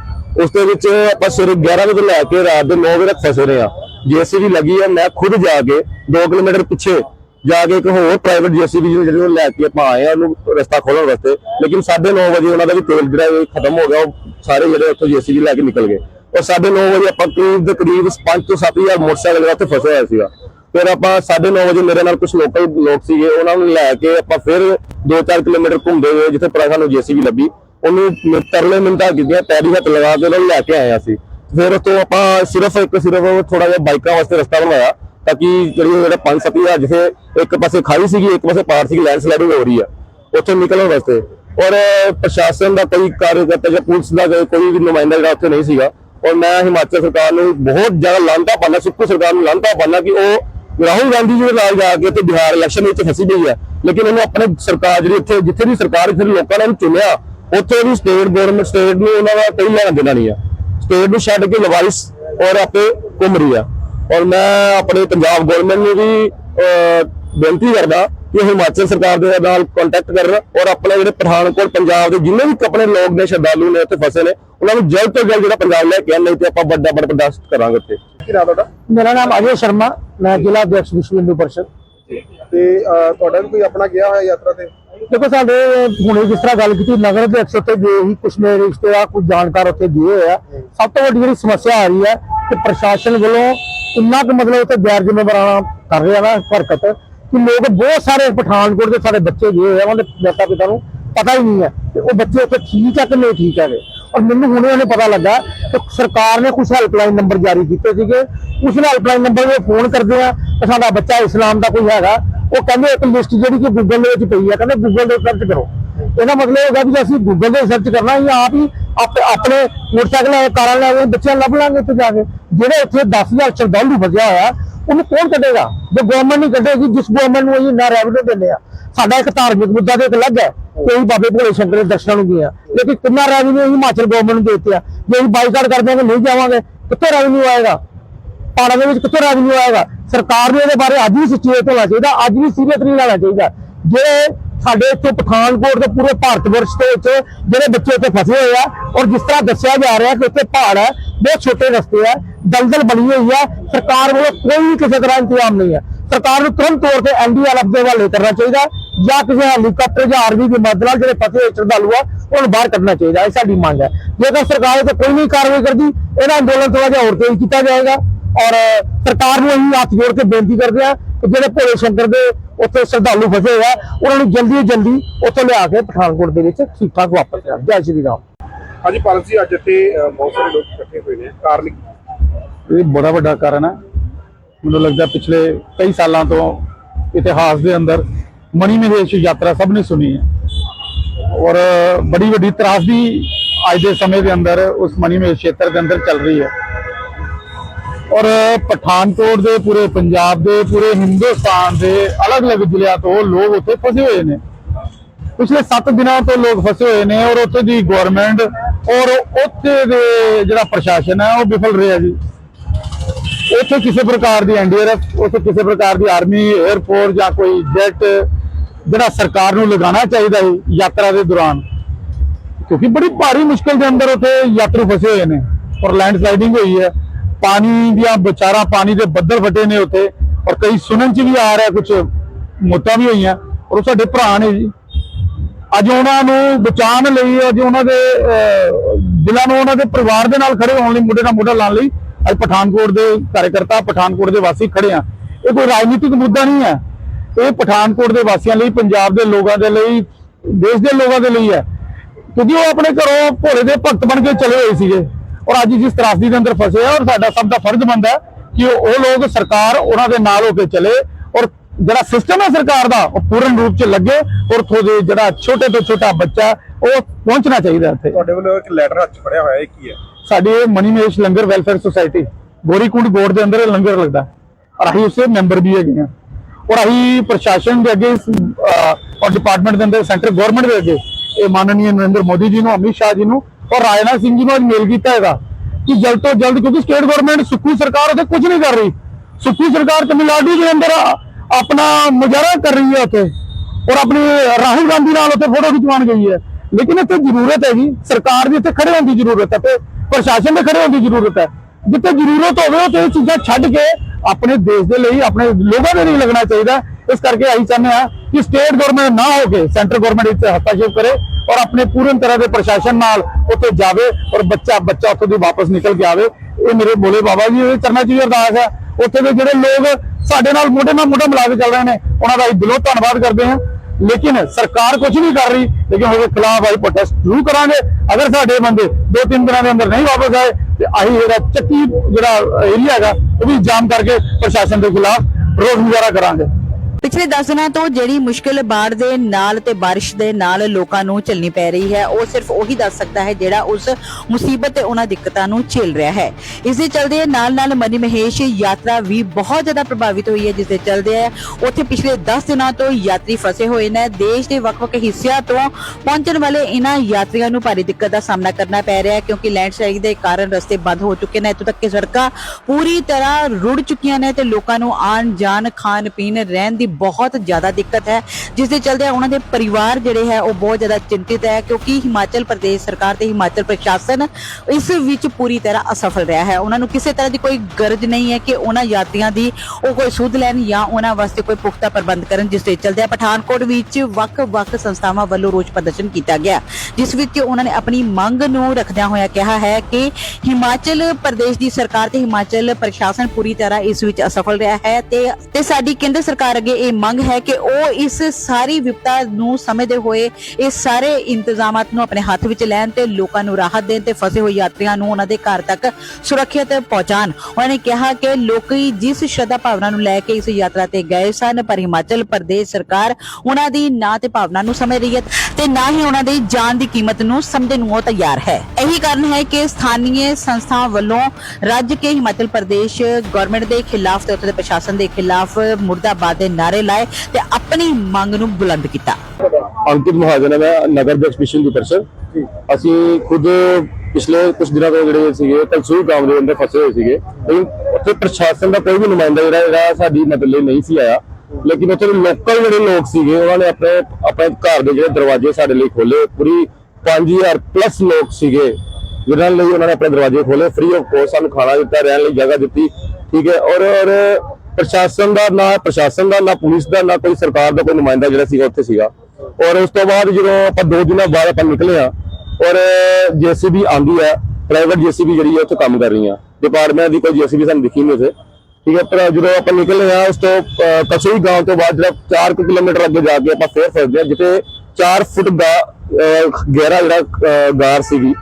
ਉਸ ਦੇ ਵਿੱਚ ਆਪਾਂ ਸਵੇਰੇ 11 ਵਜੇ ਲੈ ਕੇ ਰਾਤ ਦੇ 9 ਵਜੇ ਤੱਕ ਫਸੇ ਰਹੇ ਆ ਜੀਸੀਬੀ ਲੱਗੀ ਆ ਮੈਂ ਖੁਦ ਜਾ ਕੇ 2 ਕਿਲੋਮੀਟਰ ਪਿੱਛੇ ਜਾ ਕੇ ਇੱਕ ਹੋਰ ਪ੍ਰਾਈਵੇਟ ਜੀਸੀਬੀ ਜਿਹੜੀ ਉਹ ਲੈ ਕੇ ਆਪਾਂ ਆਏ ਆ, ਉਹਨੂੰ ਰਸਤਾ ਖੋਲਣ ਵਾਸਤੇ। ਲੇਕਿਨ 9:30 ਵਜੇ ਉਹਨਾਂ ਦਾ ਵੀ ਤੇਲ ਜਿਹੜਾ ਖਤਮ ਹੋ ਗਿਆ, ਉਹ ਸਾਰੇ ਜਿਹੜੇ ਉੱਥੋਂ ਜੀਸੀਬੀ ਲੈ ਕੇ ਨਿਕਲ ਗਏ। ਔਰ 9:30 ਵਜੇ ਆਪਾਂ ਕਰੀਬ ਦੇ ਕਰੀਬ 5 ਤੋਂ 7000 ਮੋਟਰਸਾਈਕਲ ਜਿਹੜਾ ਉੱਥੇ ਫਸੇ ਹੋਇਆ ਸੀਗਾ। ਫਿਰ ਆਪਾਂ 9:30 ਵਜੇ ਮੇਰੇ ਨਾਲ ਕੁਝ ਲੋਕਲ ਲੋਕ ਸੀਗੇ, ਉਹਨਾਂ ਨੂੰ ਲੈ ਕੇ ਆਪਾਂ ਫਿਰ 2-4 ਕਿਲੋਮੀਟਰ ਘੁੰਮਦੇ ਹੋਏ ਜਿੱਥੇ ਪਰ ਸਾਨੂੰ ਜੀਸੀਬੀ ਲੱਭੀ। ਉਹਨੂੰ ਮ- ਤਰਲੇ ਮਿੰਟਾਂ ਕੀਤੀਆਂ, ਪੈਰੀ ਹੱਥ ਲਗਾ ਕੇ ਉਹਨਾਂ ਨੂੰ ਲੈ ਕੇ ਆਇਆ ਸੀ ਫਿਰ ਉੱਥੋਂ ਆਪਾਂ ਸਿਰਫ ਇੱਕ ਸਿਰਫ ਥੋੜਾ ਜਿਹਾ ਬਾਈਕਾਂ ਵਾਸਤੇ ਰਸਤਾ ਬਣਾਇਆ। ਤਾਂ ਕਿ ਜਿਹੜੀ ਜਿਹੜਾ 5-7000 ਜਿੱਥੇ ਇੱਕ ਪਾਸੇ ਖਾਈ ਸੀਗੀ, ਇੱਕ ਪਾਸੇ ਪਾਰ ਸੀਗੀ ਲੈਂਡ ਸਲਾਈਡਿੰਗ ਹੋ ਰਹੀ ਆ, ਉੱਥੋਂ ਨਿਕਲਣ ਵਾਸਤੇ। ਔਰ ਪ੍ਰਸ਼ਾਸਨ ਦਾ ਕੋਈ ਕਾਰਜਕਰਤਾ ਜਾਂ ਪੁਲਿਸ ਦਾ ਕੋਈ ਵੀ ਨੁਮਾਇੰਦਾ ਜਿਹੜਾ ਉੱਥੇ ਨਹੀਂ ਸੀਗਾ, ਔਰ ਮੈਂ ਹਿਮਾਚਲ ਸਰਕਾਰ ਨੂੰ ਬਹੁਤ ਜ਼ਿਆਦਾ ਲਾਂਘਾ ਪਾਣਾ ਸੁੱਕੂ ਸਰਕਾਰ ਨੂੰ ਲਾਂਘਾ ਪਾਣਾ ਕਿ ਉਹ ਰਾਹੁਲ ਗਾਂਧੀ ਜੀ ਦੇ ਨਾਲ ਜਾ ਕੇ ਤੇ ਬਿਹਾਰ ਇਲੈਕਸ਼ਨ ਵਿੱਚ ਫਸੀ ਗਈ ਹੈ ਲੇਕਿਨ ਉਹਨੂੰ ਆਪਣੇ ਸਰਕਾਰ ਜਿਹੜੀ ਇੱਥੇ ਜਿੱਥੇ ਦੀ ਸਰਕਾਰ ਇੱਥੇ ਲੋਕਾਂ ਨੇ ਚੁਣਿਆ, ਉੱਥੇ ਵੀ ਸਟੇਟ ਗਵਰਨਮੈਂਟ ਸਟੇਟ ਨੂੰ ਉਹਨਾਂ ਦਾ ਕੋਈ ਲੈਣਾ ਦੇਣਾ ਨਹੀਂ ਆ। ਸਟੇਟ ਨੂੰ ਛੱਡ ਕੇ ਲਵਾਰਿਸ ਔਰ ਆਪੇ ਘੁੰਮ ਰਹੀ ਆ। ਔਰ ਮੈਂ ਆਪਣੇ ਪੰਜਾਬ ਗਵਰਨਮੈਂਟ ਨੂੰ ਵੀ ਬੇਨਤੀ ਕਰਦਾ ਕਿ ਉਹ ਹਿਮਾਚਲ ਸਰਕਾਰ ਦੇ ਨਾਲ ਕੰਟੈਕਟ ਕਰਨ ਔਰ ਆਪਣੇ ਜਿਹੜੇ ਪਠਾਨਕੋਟ ਪੰਜਾਬ ਦੇ ਜਿੰਨੇ ਵੀ ਆਪਣੇ ਲੋਕ ਨੇ ਸ਼ਰਧਾਲੂ ਨੇ ਉੱਥੇ ਫਸੇ ਨੇ ਉਹਨਾਂ ਨੂੰ ਜਲਦ ਤੋਂ ਜਲਦ ਜਿਹੜਾ ਪੰਜਾਬ ਲੈ ਕੇ ਨਹੀਂ ਤੇ ਆਪਾਂ ਵੱਡਾ ਵੱਡਾ ਬਰਦਾਸ਼ਤ ਕਰਾਂਗੇ ਉੱਥੇ। ਕੀ ਨਾਮ ਤੁਹਾਡਾ? ਮੇਰਾ ਨਾਮ ਅਜੇ ਸ਼ਰਮਾ ਮੈਂ ਜ਼ਿਲ੍ਹਾ ਅਧਿਕਸ਼ ਵਿਸ਼ਵ ਹਿੰਦੂ ਪਰਿਸ਼ਦ। ਤੇ ਤੁਹਾਡਾ ਵੀ ਕੋਈ ਆਪਣਾ ਗਿਆ ਹੋਇਆ ਯਾਤਰਾ ਤੇ? ਦੇਖੋ ਸਾਡੇ ਹੁਣੇ ਜਿਸ ਤਰ੍ਹਾਂ ਗੱਲ ਕੀਤੀ ਨਗਰ ਦੇ ਅਕਸਰ ਤੇ ਗਏ ਹੀ ਕੁਝ ਮੇਰੇ ਰਿਸ਼ਤੇਦਾਰ ਕੁਝ ਜਾਣਕਾਰ ਉੱਥੇ ਗਏ ਹੋਏ ਆ। ਸਭ ਤੋਂ ਵੱਡੀ ਜਿਹੜੀ ਸਮੱਸਿਆ ਆ ਰਹੀ ਹੈ ਕਿ ਪ੍ਰਸ਼ਾਸਨ ਵੱਲੋਂ ਇੰਨਾ ਕੁ ਮਤਲਬ ਉੱਥੇ ਗੈਰ ਜ਼ਿੰਮੇਵਾਰਾਨਾ ਕਰ ਰਿਹਾ ਨਾ ਹਰਕਤ ਕਿ ਲੋਕ ਬਹੁਤ ਸਾਰੇ ਪਠਾਨਕੋਟ ਦੇ ਸਾਡੇ ਬੱਚੇ ਗਏ ਹੋਏ ਆ, ਉਹਨਾਂ ਦੇ ਮਾਤਾ ਪਿਤਾ ਨੂੰ ਪਤਾ ਹੀ ਨਹੀਂ ਹੈ ਕਿ ਉਹ ਬੱਚੇ ਉੱਥੇ ਠੀਕ ਹੈ ਕਿ ਨਹੀਂ ਠੀਕ ਹੈਗੇ। ਔਰ ਮੈਨੂੰ ਹੁਣੇ ਉਹਨੇ ਪਤਾ ਲੱਗਾ ਕਿ ਸਰਕਾਰ ਨੇ ਕੁਝ ਹੈਲਪਲਾਈਨ ਨੰਬਰ ਜਾਰੀ ਕੀਤੇ ਸੀਗੇ। ਉਸ ਹੈਲਪਲਾਈਨ ਨੰਬਰ 'ਤੇ ਫੋਨ ਕਰਦੇ ਆ ਕਿ ਸਾਡਾ ਬੱਚਾ ਇਸਲਾਮ ਦਾ ਕੋਈ ਹੈਗਾ। ਉਹ ਕਹਿੰਦੇ ਇੱਕ ਲਿਸਟ ਜਿਹੜੀ ਕਿ ਗੂਗਲ ਦੇ ਵਿੱਚ ਪਈ ਹੈ ਕਹਿੰਦੇ ਗੂਗਲ ਦੇ ਸਰਚ ਕਰੋ। ਇਹਦਾ ਮਤਲਬ ਇਹ ਹੋਗਾ ਵੀ ਅਸੀਂ ਗੂਗਲ ਦੇ ਸਰਚ ਕਰਨਾ ਜਾਂ ਆਪ ਹੀ ਆਪਣੇ ਮੋਟਰਸਾਈਕਲ ਕਾਰਾਂ ਲੈ ਬੱਚਿਆਂ ਲੱਭ ਲਾਂਗੇ ਉੱਥੇ ਜਾ ਕੇ। ਜਿਹੜੇ ਇੱਥੇ 10000 ਸ਼ਰਧਾਲੂ ਫਸਿਆ ਹੋਇਆ, ਉਹਨੂੰ ਕੌਣ ਕੱਢੇਗਾ? ਜੇ ਗਵਰਨਮੈਂਟ ਨਹੀਂ ਕੱਢੇਗੀ, ਜਿਸ ਗਵਰਨਮੈਂਟ ਨੂੰ ਅਸੀਂ ਨਾ ਰੈਵਨਿਊ ਦਿੰਦੇ ਆ ਸਾਡਾ ਇੱਕ ਧਾਰਮਿਕ ਮੁੱਦਾ ਤੇ ਇੱਕ ਅਲੱਗ ਹੈ ਕਿ ਅਸੀਂ ਬਾਬੇ ਭੋਲੇ ਸ਼ੰਕਰ ਦੇ ਦਰਸ਼ਨਾਂ ਨੂੰ ਗਏ ਆ ਲੇਕਿਨ ਕਿੰਨਾ ਰੈਵਨਿਊ ਹਿਮਾਚਲ ਗਵਰਨਮੈਂਟ ਨੂੰ ਦੇ ਦਿੱਤੇ ਆ? ਜੇ ਅਸੀਂ ਬਾਈਕਾਟ ਕਰਦੇ ਹਾਂ ਕਿ ਨਹੀਂ ਜਾਵਾਂਗੇ। ਕਿੱਥੇ ਰੈਵਨਿਊ ਆਏਗਾ? ਪਹਾੜਾਂ ਦੇ ਵਿੱਚ ਕਿੱਥੇ ਰੈਵਨਿਊ ਆਏਗਾ? ਸਰਕਾਰ ਨੂੰ ਇਹਦੇ ਬਾਰੇ ਅੱਜ ਵੀ ਸੁਚੇਤ ਹੋਣਾ ਚਾਹੀਦਾ, ਅੱਜ ਵੀ ਸੀਰੀਅਸ ਨਹੀਂ ਲੈਣਾ ਚਾਹੀਦਾ। ਜੇ ਸਾਡੇ ਇੱਥੇ ਪਠਾਨਕੋਟ ਦੇ ਪੂਰੇ ਭਾਰਤ ਵਰਸ਼ ਦੇ ਵਿੱਚ ਜਿਹੜੇ ਬੱਚੇ ਇੱਥੇ ਫਸੇ ਹੋਏ ਆ ਔਰ ਜਿਸ ਤਰ੍ਹਾਂ ਦੱਸਿਆ ਜਾ ਰਿਹਾ ਕਿ ਇੱਥੇ ਪਹਾੜ ਹੈ, ਬਹੁਤ ਛੋਟੇ ਰਸਤੇ ਆ, ਦਲਦਲ ਬਣੀ ਹੋਈ ਹੈ ਸਰਕਾਰ ਵੱਲੋਂ ਕੋਈ ਕਿਸੇ ਤਰ੍ਹਾਂ ਇੰਤਜ਼ਾਮ ਨਹੀਂ ਹੈ ਸਰਕਾਰ ਨੂੰ ਤੁਰੰਤ ਤੌਰ ਤੇ ਐਨਡੀਆਰਐਫ ਦੇ ਹਵਾਲੇ ਕਰਨਾ ਚਾਹੀਦਾ ਜਾਂ ਕਿਸੇ ਹੈਲੀਕਾਪਟਰ ਜਾਂ ਆਰਮੀ ਦੀ ਮਦਦ ਨਾਲ ਜਿਹੜੇ ਫਸੇ ਹੋਏ ਸ਼ਰਧਾਲੂ ਆ, ਉਹਨੂੰ ਬਾਹਰ ਕੱਢਣਾ ਚਾਹੀਦਾ, ਇਹ ਸਾਡੀ ਮੰਗ ਹੈ। ਜੇਕਰ ਸਰਕਾਰ ਇਹ ਤੇ ਕੋਈ ਨਹੀਂ ਕਾਰਵਾਈ ਕਰਦੀ ਇਹਦਾ ਅੰਦੋਲਨ ਥੋੜਾ ਜਿਹਾ ਹੋਰ ਤੇਜ਼ ਕੀਤਾ ਜਾਏਗਾ ਔਰ ਸਰਕਾਰ ਨੂੰ ਅਸੀਂ ਹੱਥ ਜੋੜ ਕੇ ਬੇਨਤੀ ਕਰਦੇ ਆ ਕਿ ਜਿਹੜੇ ਭੋਲੇ ਸ਼ੰਕਰ ਦੇ ਉੱਥੇ ਸ਼ਰਧਾਲੂ ਫਸੇ ਹੋਏ ਆ। ਉਹਨਾਂ ਨੂੰ ਜਲਦੀ ਤੋਂ ਜਲਦੀ ਉੱਥੋਂ ਲਿਆ ਕੇ ਪਠਾਨਕੋਟ ਦੇ ਵਿੱਚ ਠੀਕ ਠਾਕ ਵਾਪਸ ਕਰਨ ਜੈ ਸ਼੍ਰੀ ਰਾਮ। ਹਾਂਜੀ ਭਾਰਤ ਜੀ ਅੱਜ ਇੱਥੇ ਬਹੁਤ ਸਾਰੇ ਲੋਕ ਇਕੱਠੇ ਹੋਏ ਨੇ। ਕਾਰਨ ਕੀ? ਇਹ ਬੜਾ ਵੱਡਾ ਕਾਰਨ ਹੈ। ਮੈਨੂੰ ਲੱਗਦਾ ਪਿਛਲੇ ਕਈ ਸਾਲਾਂ ਤੋਂ ਇਤਿਹਾਸ ਦੇ ਅੰਦਰ ਮਣੀ ਮਹੇਸ਼ ਯਾਤਰਾ ਸਭ ਨੇ ਸੁਣੀ ਹੈ। ਔਰ ਬੜੀ ਵੱਡੀ ਤਰਾਸਦੀ ਅੱਜ ਦੇ ਸਮੇਂ ਦੇ ਅੰਦਰ ਉਸ ਮਣੀ ਮਹੇਸ਼ ਖੇਤਰ ਦੇ ਅੰਦਰ ਚੱਲ ਰਹੀ ਹੈ। ਔਰ ਪਠਾਨਕੋਟ ਦੇ, ਪੂਰੇ ਪੰਜਾਬ ਦੇ, ਪੂਰੇ ਹਿੰਦੁਸਤਾਨ ਦੇ ਅਲੱਗ-ਅਲੱਗ ਜ਼ਿਲ੍ਹਿਆਂ ਤੋਂ ਲੋਕ ਉੱਥੇ ਫਸੇ ਹੋਏ ਨੇ। ਪਿਛਲੇ 7 ਦਿਨਾਂ ਤੋਂ ਲੋਕ ਫਸੇ ਹੋਏ ਨੇ ਔਰ ਉੱਥੇ ਦੀ ਗਵਰਨਮੈਂਟ ਔਰ ਉੱਥੇ ਦੇ ਜਿਹੜਾ ਪ੍ਰਸ਼ਾਸਨ ਹੈ, ਉਹ ਵਿਫਲ ਰਿਹਾ ਜੀ। ਉੱਥੇ ਕਿਸੇ ਪ੍ਰਕਾਰ ਦੀ ਐਨਡੀਆਰਐਫ ਉੱਥੇ ਕਿਸੇ ਪ੍ਰਕਾਰ ਦੀ ਆਰਮੀ 에ਅਰਫੋਰਸ ਜਾਂ ਕੋਈ ਜੈਟ ਜਿਹੜਾ ਸਰਕਾਰ ਨੂੰ ਲਗਾਉਣਾ ਚਾਹੀਦਾ ਹੈ ਯਾਤਰਾ ਦੇ ਦੌਰਾਨ। ਕਿਉਂਕਿ ਬੜੀ ਭਾਰੀ ਮੁਸ਼ਕਲ ਦੇ ਅੰਦਰ ਉੱਥੇ ਯਾਤਰੀ ਫਸੇ ਹੋਏ ਨੇ ਔਰ ਲੈਂਡ ਸਲਾਈਡਿੰਗ ਹੋਈ ਹੈ। ਪਾਣੀ ਦੀਆਂ ਵਿਚਾਰਾ, ਪਾਣੀ ਦੇ ਬੱਦਲ ਫਟੇ ਨੇ ਉੱਥੇ। ਔਰ ਕਈ ਸੁਣਨ ਚ ਵੀ ਆ ਰਿਹਾ ਕੁਝ ਮੌਤਾਂ ਵੀ ਹੋਈਆਂ। ਔਰ ਉਹ ਸਾਡੇ ਭਰਾ ਨੇ ਜੀ। ਅੱਜ ਉਹਨਾਂ ਨੂੰ ਬਚਾਉਣ ਲਈ, ਅੱਜ ਉਹਨਾਂ ਦੇ ਦਿਲਾਂ ਨੂੰ ਉਹਨਾਂ ਦੇ ਪਰਿਵਾਰ ਦੇ ਨਾਲ ਖੜੇ ਹੋਣ ਲਈ, ਮੁੰਡੇ ਨਾਲ ਮੁੰਡਾ ਲਾਉਣ ਲਈ ਅੱਜ ਪਠਾਨਕੋਟ ਦੇ ਕਾਰਜਕਰਤਾ, ਪਠਾਨਕੋਟ ਦੇ ਵਾਸੀ ਖੜੇ ਆ। ਇਹ ਕੋਈ ਰਾਜਨੀਤਿਕ ਮੁੱਦਾ ਨਹੀਂ ਹੈ। ਇਹ ਪਠਾਨਕੋਟ ਦੇ ਵਾਸੀਆਂ ਲਈ, ਪੰਜਾਬ ਦੇ ਲੋਕਾਂ ਦੇ ਲਈ, ਦੇਸ਼ ਦੇ ਲੋਕਾਂ ਦੇ ਲਈ ਹੈ। ਕਿਉਂਕਿ ਉਹ ਆਪਣੇ ਘਰੋਂ ਭੋਲੇ ਦੇ ਭਗਤ ਬਣ ਕੇ ਚਲੇ ਹੋਏ ਸੀਗੇ। ਔਰ ਅੱਜ ਜਿਸ ਤਰਾਸਦੀ ਦੇ ਅੰਦਰ ਫਸੇ ਆ ਔਰ ਸਾਡਾ ਸਭ ਦਾ ਫਰਜ਼ ਬਣਦਾ ਹੈ ਕਿ ਉਹ ਲੋਕ ਸਰਕਾਰ ਉਹਨਾਂ ਦੇ ਨਾਲ ਹੋ ਕੇ ਚੱਲੇ ਔਰ ਜਿਹੜਾ ਸਿਸਟਮ ਹੈ ਸਰਕਾਰ ਦਾ ਉਹ ਪੂਰਨ ਰੂਪ ਚ ਲੱਗੇ ਔਰ ਦੇ ਜਿਹੜਾ ਛੋਟੇ ਤੋਂ ਛੋਟਾ ਬੱਚਾ ਉਹ ਪਹੁੰਚਣਾ ਚਾਹੀਦਾ ਇੱਥੇ। ਤੁਹਾਡੇ ਵੱਲੋਂ ਇੱਕ ਲੈਟਰ ਹੱਥ ਫੜਿਆ ਹੋਇਆ ਇਹ ਕੀ ਹੈ? ਸਾਡੀ ਇਹ Mani Mahesh Langar welfare society Gaurikund board ਦੇ ਅੰਦਰ ਲੰਗਰ ਲੱਗਦਾ। ਹੈ। ਔਰ ਅਸੀਂ ਉਸੇ ਮੈਂਬਰ ਵੀ ਹੈਗੇ ਹਾਂ। ਔਰ ਅਸੀਂ ਪ੍ਰਸ਼ਾਸਨ ਦੇ ਅੱਗੇ ਔਰ ਡਿਪਾਰਟਮੈਂਟ ਦੇ ਅੰਦਰ ਸੈਂਟਰ ਗਵਰਨਮੈਂਟ ਦੇ ਅੱਗੇ ਇਹ ਮਾਨਨੀय ਨਰਿੰਦਰ ਮੋਦੀ ਜੀ ਨੂੰ ਅਮਿਤ ਸ਼ਾਹ ਜੀ ਨੂੰ ਔਰ ਰਾਜਨਾਥ ਸਿੰਘ ਜੀ ਨੂੰ ਅੱਜ ਮੇਲ ਕੀਤਾ ਹੈਗਾ ਕਿ ਜਲਦ ਤੋਂ ਜਲਦ ਕਿਉਂਕਿ ਸਟੇਟ ਗਵਰਨਮੈਂਟ ਸੁੱਖੂ ਸਰਕਾਰ ਉੱਥੇ ਕੁਝ ਨਹੀਂ ਕਰ ਰਹੀ। ਸੁੱਖੂ ਸਰਕਾਰ ਤਮਿਲਨਾਡੂ ਦੇ ਅੰਦਰ ਆਪਣਾ ਮੁਜ਼ਾਹਰਾ ਕਰ ਰਹੀ ਹੈ ਉੱਥੇ ਔਰ ਆਪਣੀ ਰਾਹੁਲ ਗਾਂਧੀ ਨਾਲ ਉੱਥੇ ਫੋਟੋ ਖਿਚਵਾਉਣ ਗਈ ਹੈ। ਲੇਕਿਨ ਇੱਥੇ ਜ਼ਰੂਰਤ ਹੈ ਜੀ ਸਰਕਾਰ ਦੀ ਇੱਥੇ ਖੜੇ ਹੋਣ ਦੀ ਜ਼ਰੂਰਤ ਹੈ ਤੇ ਪ੍ਰਸ਼ਾਸਨ ਦੇ ਖੜੇ ਹੋਣ ਦੀ ਜ਼ਰੂਰਤ ਹੈ। ਜਿੱਥੇ ਜ਼ਰੂਰਤ ਹੋਵੇ ਉੱਥੇ ਇਹ ਚੀਜ਼ਾਂ ਛੱਡ ਕੇ ਆਪਣੇ ਦੇਸ਼ ਦੇ ਲਈ, ਆਪਣੇ ਲੋਕਾਂ ਦੇ ਲਈ ਲੱਗਣਾ ਚਾਹੀਦਾ ਇਸ ਕਰਕੇ ਅਸੀਂ ਚਾਹੁੰਦੇ ਹਾਂ ਕਿ ਸਟੇਟ ਗਵਰਨਮੈਂਟ ਨਾ ਹੋ ਕੇ ਸੈਂਟਰ ਗਵਰਨਮੈਂਟ ਇੱਥੇ ਹਸਤਾਸ਼ੇਪ ਕਰੇ। ਔਰ ਆਪਣੇ ਪੂਰਨ ਤਰ੍ਹਾਂ ਦੇ ਪ੍ਰਸ਼ਾਸਨ ਨਾਲ ਉੱਥੇ ਜਾਵੇ ਔਰ ਬੱਚਾ ਬੱਚਾ ਉੱਥੋਂ ਦੀ ਵਾਪਸ ਨਿਕਲ ਕੇ ਆਵੇ। ਇਹ ਮੇਰੇ ਬੋਲੇ ਬਾਬਾ ਜੀ ਦੇ ਚਰਨਾਂ 'ਚ ਵੀ ਅਰਦਾਸ ਹੈ। ਉੱਥੇ ਦੇ ਜਿਹੜੇ ਲੋਕ ਸਾਡੇ ਨਾਲ ਮੋਢੇ ਨਾਲ ਮੋਢਾ ਮਿਲਾ ਕੇ ਚੱਲ ਰਹੇ ਨੇ, ਉਹਨਾਂ ਦਾ ਅਸੀਂ ਦਿਲੋਂ ਧੰਨਵਾਦ ਕਰਦੇ ਹਾਂ। ਲੇਕਿਨ ਸਰਕਾਰ ਕੁਝ ਨਹੀਂ ਕਰ ਰਹੀ, ਲੇਕਿਨ ਉਹਦੇ ਖਿਲਾਫ ਅਸੀਂ ਪ੍ਰੋਟੈਸਟ ਜ਼ਰੂਰ ਕਰਾਂਗੇ। ਅਗਰ ਸਾਡੇ ਬੰਦੇ ਦੋ ਤਿੰਨ ਦਿਨਾਂ ਦੇ ਅੰਦਰ ਨਹੀਂ ਵਾਪਸ ਆਏ, ਤੇ ਅਸੀਂ ਜਿਹੜਾ ਚੱਕੀ ਜਿਹੜਾ ਏਰੀਆ ਹੈਗਾ, ਉਹ ਵੀ ਜਾਮ ਕਰਕੇ ਪ੍ਰਸ਼ਾਸਨ ਦੇ ਖਿਲਾਫ ਰੋਸ ਮੁਜ਼ਾਹਰਾ ਕਰਾਂਗੇ। ਪਿਛਲੇ 10 ਦਿਨਾਂ ਤੋਂ ਜਿਹੜੀ ਮੁਸ਼ਕਿਲ ਬਾੜ ਦੇ ਨਾਲ ਤੇ ਬਾਰਿਸ਼ ਦੇ ਨਾਲ ਲੋਕਾਂ ਨੂੰ ਝੱਲਣੀ ਪੈ ਰਹੀ ਹੈ, ਉਹ ਸਿਰਫ ਉਹੀ ਦੱਸ ਸਕਦਾ ਹੈ ਜਿਹੜਾ ਉਸ ਮੁਸੀਬਤ ਤੇ ਉਹਨਾਂ ਦਿੱਕਤਾਂ ਨੂੰ ਝੇਲ ਰਿਹਾ ਹੈ। ਇਸ ਦੇ ਚਲਦੇ ਨਾਲ ਨਾਲ ਮਨੀ ਮਹੇਸ਼ ਯਾਤਰਾ ਵੀ ਬਹੁਤ ਜ਼ਿਆਦਾ ਪ੍ਰਭਾਵਿਤ ਹੋਈ ਹੈ, ਜਿਸ ਦੇ ਚਲਦੇ ਹੈ, ਉੱਥੇ ਪਿਛਲੇ 10 ਦਿਨਾਂ ਤੋਂ ਯਾਤਰੀ ਫਸੇ ਹੋਏ ਨੇ। ਦੇਸ਼ ਦੇ ਵੱਖ-ਵੱਖ ਹਿੱਸਿਆਂ ਤੋਂ ਪਹੁੰਚਣ ਵਾਲੇ ਇਹਨਾਂ ਯਾਤਰੀਆਂ ਨੂੰ ਭਾਰੀ ਦਿੱਕਤ ਦਾ ਸਾਹਮਣਾ ਕਰਨਾ ਪੈ ਰਿਹਾ ਹੈ, ਕਿਉਂਕਿ ਲੈਂਡਸਲਾਈਡ ਦੇ ਕਾਰਨ ਰਸਤੇ ਬੰਦ ਹੋ ਚੁੱਕੇ ਨੇ। ਇੱਥੋਂ ਤੱਕ ਕਿ ਸੜਕਾਂ ਪੂਰੀ ਤਰ੍ਹਾਂ ਰੁੜ ਚੁੱਕੀਆਂ ਨੇ ਤੇ ਲੋਕਾਂ ਨੂੰ ਆਣ ਜਾਣ ਖਾਣ ਪੀਣ ਰਹਿਣ ਦੀ ਬਹੁਤ ਜ਼ਿਆਦਾ ਦਿੱਕਤ ਹੈ ਜਿਸ ਦੇ ਚਲਦੇ ਉਹਨਾਂ ਦੇ ਪਰਿਵਾਰ ਜਿਹੜੇ ਹੈ ਉਹ ਬਹੁਤ ਜ਼ਿਆਦਾ ਚਿੰਤਿਤ ਹੈ, ਕਿਉਂਕਿ ਹਿਮਾਚਲ ਪ੍ਰਦੇਸ਼ ਸਰਕਾਰ ਤੇ ਹਿਮਾਚਲ ਪ੍ਰਸ਼ਾਸਨ ਇਸ ਵਿੱਚ ਪੂਰੀ ਤਰ੍ਹਾਂ ਅਸਫਲ ਰਿਹਾ ਹੈ। ਉਹਨਾਂ ਨੂੰ ਕਿਸੇ ਤਰ੍ਹਾਂ ਦੀ ਕੋਈ ਗਰਜ ਨਹੀਂ ਹੈ ਕਿ ਉਹਨਾਂ ਯਾਤਰੀਆਂ ਦੀ ਉਹ ਕੋਈ ਸੁਧ ਲੈਣ ਜਾਂ ਉਹਨਾਂ ਵਾਸਤੇ ਕੋਈ ਪੁਖਤਾ ਪ੍ਰਬੰਧ ਕਰਨ, ਜਿਸ ਦੇ ਚਲਦੇ ਪਠਾਨਕੋਟ ਵਿੱਚ ਵੱਖ-ਵੱਖ ਸੰਸਥਾਵਾਂ ਵੱਲੋਂ ਰੋਸ ਪ੍ਰਦਰਸ਼ਨ ਕੀਤਾ ਗਿਆ, ਜਿਸ ਵਿੱਚ ਉਹਨਾਂ ਨੇ ਆਪਣੀ ਮੰਗ ਨੂੰ ਰੱਖਦਿਆਂ ਹੋਇਆ ਕਿਹਾ ਹੈ ਕਿ ਹਿਮਾਚਲ ਪ੍ਰਦੇਸ਼ ਦੀ ਸਰਕਾਰ ਤੇ ਹਿਮਾਚਲ ਪ੍ਰਸ਼ਾਸਨ ਪੂਰੀ ਤਰ੍ਹਾਂ ਇਸ ਵਿੱਚ ਅਸਫਲ ਰਿਹਾ ਹੈ ਤੇ ਤੇ ਸਾਡੀ ਕੇਂਦਰ ਸਰਕਾਰ ਅੱਗੇ ਇਹ ਮੰਗ ਹੈ ਕਿ ਉਹ ਇਸ ਸਾਰੀ ਵਿਪਤਾ ਨੂੰ ਸਮਝਦੇ ਹੋਏ ਇਹ ਸਾਰੇ ਇੰਤਜ਼ਾਮਾਤ ਨੂੰ ਆਪਣੇ ਹੱਥ ਵਿੱਚ ਲੈਣ ਤੇ ਲੋਕਾਂ ਨੂੰ ਰਾਹਤ ਦੇਣ ਤੇ ਫਸੇ ਹੋਏ ਯਾਤਰੀਆਂ ਨੂੰ ਉਹਨਾਂ ਦੇ ਘਰ ਤੱਕ ਸੁਰੱਖਿਅਤ ਪਹੁੰਚਾਣ ਉਹਨਾਂ ਨੇ ਕਿਹਾ ਕਿ ਲੋਕੀ ਜਿਸ ਸ਼ਰਧਾ ਭਾਵਨਾ ਨੂੰ ਲੈ ਕੇ ਇਸ ਯਾਤਰਾ ਤੇ ਗਏ ਸਨ, ਪਰ ਹਿਮਾਚਲ ਪ੍ਰਦੇਸ਼ ਸਰਕਾਰ ਉਹਨਾਂ ਦੀ ਨਾ ਤੇ ਭਾਵਨਾ ਨੂੰ ਸਮਝ ਰਹੀ ਹੈ ਤੇ ਨਾ ਹੀ ਉਹਨਾਂ ਦੀ ਜਾਨ ਦੀ ਕੀਮਤ ਨੂੰ ਸਮਝਣ ਨੂੰ ਉਹ ਤਿਆਰ ਹੈ। ਇਹੀ ਕਾਰਨ ਹੈ ਕਿ ਸਥਾਨੀय ਸੰਸਥਾ ਵੱਲੋਂ ਰੱਜ ਕੇ ਹਿਮਾਚਲ ਪ੍ਰਦੇਸ਼ ਗਵਰਨਮੈਂਟ ਦੇ ਖਿਲਾਫ ਤੇ ਉੱਥੇ ਦੇ ਪ੍ਰਸ਼ਾਸਨ ਦੇ ਖਿਲਾਫ ਮੁਰਦਾਬਾਦ ਦੇ ਨਾਰੇ ਲਾਏ ਤੇ ਆਪਣੀ ਮੰਗ ਨੂੰ ਬੁਲੰਦ ਕੀਤਾ। ਅੰਕਿਤ ਮਹਾਜਨ ਹੈ ਨਗਰ ਦੇ ਐਕਸਪੀਸ਼ਨ ਦੀ ਪਰਸਨ ਅਸੀਂ ਖੁਦ ਪਿਛਲੇ ਕੁਝ ਦਿਨਾਂ ਤੋਂ ਜਿਹੜੇ ਸੀਗੇ ਕਲਸੂਰ ਗਾਂਵ ਦੇ ਅੰਦਰ ਫਸੇ ਹੋਏ ਸੀਗੇ। ਲੇਕਿਨ ਉੱਥੇ ਪ੍ਰਸ਼ਾਸਨ ਦਾ ਕੋਈ ਵੀ ਨੁਮਾਇੰਦਾ ਜਿਹੜਾ ਜਿਹੜਾ ਸਾਡੀ ਮਦਦ ਲਈ ਨਹੀਂ ਸੀ ਆਇਆ। ਲੇਕਿਨ ਉੱਥੇ ਦੇ ਲੋਕਲ ਜਿਹੜੇ ਲੋਕ ਸੀਗੇ ਉਹਨਾਂ ਨੇ ਆਪਣੇ ਆਪਣੇ ਘਰ ਦੇ ਜਿਹੜੇ ਦਰਵਾਜ਼ੇ ਸਾਡੇ ਲਈ ਖੋਲੇ ਪੂਰੀ 5000 ਪਲੱਸ ਲੋਕ ਸੀਗੇ ਜਿਨ੍ਹਾਂ ਲਈ ਉਹਨਾਂ ਨੇ ਆਪਣੇ ਦਰਵਾਜ਼ੇ ਖੋਲੇ ਫ੍ਰੀ ਆਫ ਕੋਸਟ ਸਾਨੂੰ ਖਾਣਾ ਦਿੱਤਾ ਰਹਿਣ ਲਈ ਜਗ੍ਹਾ ਦਿੱਤੀ। ਠੀਕ ਹੈ ਔਰ ਔਰ ਪ੍ਰਸ਼ਾਸਨ ਦਾ ਨਾ ਪ੍ਰਸ਼ਾਸਨ ਦਾ ਨਾ ਪੁਲਿਸ ਦਾ ਨਾ ਕੋਈ ਸਰਕਾਰ ਦਾ ਕੋਈ ਨੁਮਾਇੰਦਾ ਜਿਹੜਾ ਸੀਗਾ ਉੱਥੇ ਸੀਗਾ। ਔਰ ਉਸ ਤੋਂ ਬਾਅਦ ਜਦੋਂ ਆਪਾਂ ਦੋ ਦਿਨਾਂ ਬਾਅਦ ਆਪਾਂ ਨਿਕਲੇ ਆ ਔਰ ਜੀਸੀਬੀ ਆਂਦੀ ਆ ਪ੍ਰਾਈਵੇਟ ਜੀਸੀਬੀ ਜਿਹੜੀ ਹੈ ਉੱਥੇ ਕੰਮ ਕਰ ਰਹੀ ਆ ਡਿਪਾਰਟਮੈਂਟ ਦੀ ਕੋਈ ਜੀਸੀਬੀ ਸਾਨੂੰ ਦਿਖੀ ਨਹੀਂ ਉੱਥੇ। ਠੀਕ ਹੈ ਪਰ ਜਦੋਂ ਆਪਾਂ ਨਿਕਲੇ ਆ ਉਸ ਤੋਂ ਅਹ, ਕਸੂਈ ਗਾਂਵ ਤੋਂ ਬਾਅਦ ਜਿਹੜਾ 4 ਕਿਲੋਮੀਟਰ ਅੱਗੇ ਜਾ ਕੇ ਆਪਾਂ ਫੇਰ ਫਸਦੇ ਆ ਜਿੱਥੇ 4 ਫੁੱਟ ਦਾ ਗਹਿਰਾ ਜਿਹੜਾ ਗਾਰ ਸੀਗੀ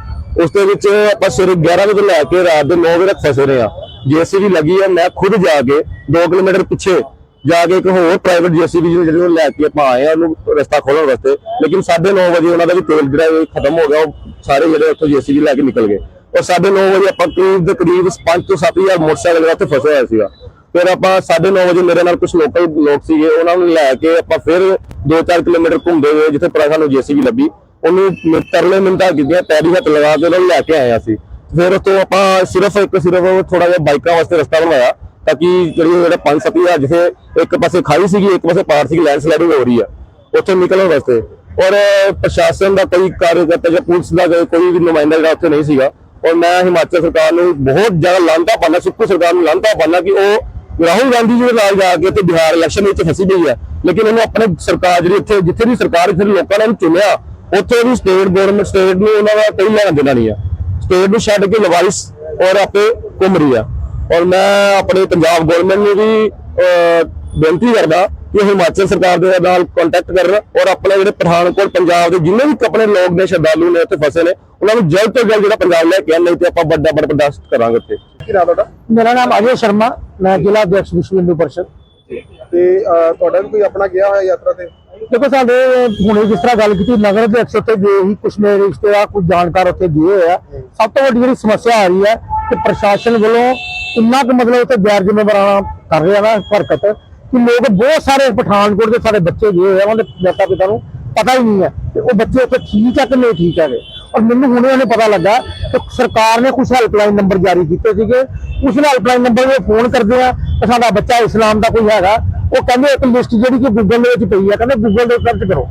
ਉਸ ਦੇ ਵਿੱਚ ਆਪਾਂ ਸਵੇਰੇ 11 ਵਜੇ ਲੈ ਕੇ ਰਾਤ ਦੇ 9 ਵਜੇ ਤੱਕ ਫਸੇ ਰਹੇ ਆ ਜੀਸੀਬੀ ਲੱਗੀ ਹੈ ਮੈਂ ਖੁਦ ਜਾ ਕੇ 2 ਕਿਲੋਮੀਟਰ ਪਿੱਛੇ ਜਾ ਕੇ ਇੱਕ ਹੋਰ ਪ੍ਰਾਈਵੇਟ ਜੀਸੀਬੀ ਜਿਹੜੀ ਉਹ ਲੈ ਕੇ ਆਪਾਂ ਆਏ ਆ, ਉਹਨੂੰ ਰਸਤਾ ਖੋਲਣ ਵਾਸਤੇ। ਲੇਕਿਨ 9:30 ਵਜੇ ਉਹਨਾਂ ਦਾ ਵੀ ਤੇਲ ਜਿਹੜਾ ਖਤਮ ਹੋ ਗਿਆ, ਉਹ ਸਾਰੇ ਜਿਹੜੇ ਉੱਥੋਂ ਜੀਸੀਬੀ ਲੈ ਕੇ ਨਿਕਲ ਗਏ। ਔਰ 9:30 ਵਜੇ ਆਪਾਂ ਕਰੀਬ ਦੇ ਕਰੀਬ 5 ਤੋਂ 7000 ਮੋਟਰਸਾਈਕਲ ਜਿਹੜਾ ਉੱਥੇ ਫਸਿਆ ਹੋਇਆ ਸੀਗਾ। ਫਿਰ ਆਪਾਂ 9:30 ਵਜੇ ਮੇਰੇ ਨਾਲ ਕੁਝ ਲੋਕਲ ਲੋਕ ਸੀਗੇ, ਉਹਨਾਂ ਨੂੰ ਲੈ ਕੇ ਆਪਾਂ ਫਿਰ 2-4 ਕਿਲੋਮੀਟਰ ਘੁੰਮਦੇ ਹੋਏ, ਜਿੱਥੇ ਪਰ ਸਾਨੂੰ ਜੀਸੀਬੀ ਲੱਭੀ। ਉਹਨੂੰ ਤਰਲੇ ਮਿੰਟਾਂ ਕੀਤੀਆਂ, ਪੈਰੀ ਹੱਥ ਲਗਾ ਕੇ ਉਹਨਾਂ ਨੂੰ ਲੈ ਕੇ ਆਇਆ ਸੀ ਫਿਰ ਉੱਥੋਂ ਆਪਾਂ ਸਿਰਫ ਇੱਕ, ਸਿਰਫ ਥੋੜਾ ਜਿਹਾ ਬਾਈਕਾਂ ਵਾਸਤੇ ਰਸਤਾ ਬਣਾਇਆ, ਤਾਂ ਕਿ ਜਿਹੜੀ ਜਿਹੜਾ 5-7000 ਜਿੱਥੇ ਇੱਕ ਪਾਸੇ ਖਾਈ ਸੀਗੀ, ਇੱਕ ਪਾਸੇ ਪਾਰ ਸੀਗੀ ਲੈਂਡ ਸਲਾਈਡਿੰਗ ਹੋ ਰਹੀ ਆ, ਉੱਥੇ ਨਿਕਲਣ ਵਾਸਤੇ। ਔਰ ਪ੍ਰਸ਼ਾਸਨ ਦਾ ਕੋਈ ਕਾਰਜਕਰਤਾ ਜਾਂ ਪੁਲਿਸ ਦਾ ਕੋਈ ਵੀ ਨੁਮਾਇੰਦਾ ਜਿਹੜਾ ਉੱਥੇ ਨਹੀਂ ਸੀਗਾ, ਔਰ ਮੈਂ ਹਿਮਾਚਲ ਸਰਕਾਰ ਨੂੰ ਬਹੁਤ ਜ਼ਿਆਦਾ ਲਾਂਤਾ ਪਾਣਾ ਸੁੱਕੂ ਸਰਕਾਰ ਨੂੰ ਲਾਂਤਾ ਪਾਣਾ ਕਿ ਉਹ ਰਾਹੁਲ ਗਾਂਧੀ ਜੀ ਦੇ ਨਾਲ ਜਾ ਕੇ ਤੇ ਬਿਹਾਰ ਇਲੈਕਸ਼ਨ ਵਿੱਚ ਫਸੀ ਗਈ ਹੈ ਲੇਕਿਨ ਉਹਨੂੰ ਆਪਣੇ ਸਰਕਾਰ ਜਿਹੜੀ ਇੱਥੇ ਜਿੱਥੇ ਦੀ ਸਰਕਾਰ ਇੱਥੇ ਲੋਕਾਂ ਨੇ ਚੁਣਿਆ, ਉੱਥੇ ਵੀ ਸਟੇਟ ਗਵਰਨਮੈਂਟ ਸਟੇਟ ਨੂੰ ਉਹਨਾਂ ਦਾ ਕੋਈ ਲੈਣਾ ਦੇਣਾ ਨਹੀਂ ਹੈ ਸਟੇਟ ਨੂੰ ਛੱਡ ਕੇ ਲਵਾਰਿਸ ਔਰ ਆਪੇ ਘੁੰਮ ਰਹੀ ਆ। ਔਰ ਮੈਂ ਆਪਣੇ ਪੰਜਾਬ ਗਵਰਨਮੈਂਟ ਨੂੰ ਵੀ ਬੇਨਤੀ ਕਰਦਾ ਕਿ ਹਿਮਾਚਲ ਸਰਕਾਰ ਦੇ ਨਾਲ ਕੰਟੈਕਟ ਕਰਨ ਔਰ ਆਪਣੇ ਜਿਹੜੇ ਪਠਾਨਕੋਟ ਪੰਜਾਬ ਦੇ ਜਿੰਨੇ ਵੀ ਆਪਣੇ ਲੋਕ ਨੇ ਸ਼ਰਧਾਲੂ ਨੇ ਉੱਥੇ ਫਸੇ ਨੇ ਉਹਨਾਂ ਨੂੰ ਜਲਦ ਤੋਂ ਜਲਦ ਜਿਹੜਾ ਪੰਜਾਬ ਲੈ ਕੇ ਆਉਣ, ਨਹੀਂ ਤੇ ਆਪਾਂ ਵੱਡਾ ਵੱਡਾ ਬਰਦਾਸ਼ਤ ਕਰਾਂਗੇ ਉੱਥੇ। ਕੀ ਨਾਮ ਤੁਹਾਡਾ? ਮੇਰਾ ਨਾਮ ਅਜੇ ਸ਼ਰਮਾ ਮੈਂ ਜ਼ਿਲ੍ਹਾ ਅਧਿਕਸ਼ ਵਿਸ਼ਵ ਹਿੰਦੂ ਪਰਿਸ਼ਦ। ਤੇ ਤੁਹਾਡਾ ਵੀ ਕੋਈ ਆਪਣਾ ਗਿਆ ਹੋਇਆ ਯਾਤਰਾ ਤੇ? ਦੇਖੋ ਸਾਡੇ ਹੁਣੇ ਜਿਸ ਤਰ੍ਹਾਂ ਗੱਲ ਕੀਤੀ, ਨਗਰ ਦੇ ਅਕਸਰ ਗਏ ਹੀ ਕੁਝ ਮੇਰੇ ਰਿਸ਼ਤੇਦਾਰ ਕੁਝ ਜਾਣਕਾਰ ਉੱਥੇ ਗਏ ਹੋਏ ਆ। ਸਭ ਤੋਂ ਵੱਡੀ ਜਿਹੜੀ ਸਮੱਸਿਆ ਆ ਰਹੀ ਹੈ ਕਿ ਪ੍ਰਸ਼ਾਸਨ ਵੱਲੋਂ ਇੰਨਾ ਕੁ ਮਤਲਬ ਉੱਥੇ ਗੈਰ ਜ਼ਿੰਮੇਵਾਰਾਨਾ ਕਰ ਰਿਹਾ ਨਾ ਹਰਕਤ, ਕਿ ਲੋਕ ਬਹੁਤ ਸਾਰੇ ਪਠਾਨਕੋਟ ਦੇ ਸਾਡੇ ਬੱਚੇ ਗਏ ਹੋਏ ਆ, ਉਹਨਾਂ ਦੇ ਮਾਤਾ ਪਿਤਾ ਨੂੰ ਪਤਾ ਹੀ ਨਹੀਂ ਹੈ ਤੇ ਉਹ ਬੱਚੇ ਉੱਥੇ ਠੀਕ ਆ ਕਿ ਨਹੀਂ ਠੀਕ ਹੈਗੇ। ਔਰ ਮੈਨੂੰ ਹੁਣੇ ਉਹਨੇ ਪਤਾ ਲੱਗਾ ਕਿ ਸਰਕਾਰ ਨੇ ਕੁਝ ਹੈਲਪਲਾਈਨ ਨੰਬਰ ਜਾਰੀ ਕੀਤੇ ਸੀਗੇ। ਉਸ ਹੈਲਪਲਾਈਨ ਨੰਬਰ 'ਤੇ ਫੋਨ ਕਰਦੇ ਆ ਕਿ ਸਾਡਾ ਬੱਚਾ ਇਸਲਾਮ ਦਾ ਕੋਈ ਹੈਗਾ। ਉਹ ਕਹਿੰਦੇ ਇੱਕ ਲਿਸਟ ਜਿਹੜੀ ਕਿ ਗੂਗਲ ਦੇ ਵਿੱਚ ਪਈ ਆ, ਕਹਿੰਦੇ ਗੂਗਲ ਦੇ ਸਰਚ ਕਰੋ।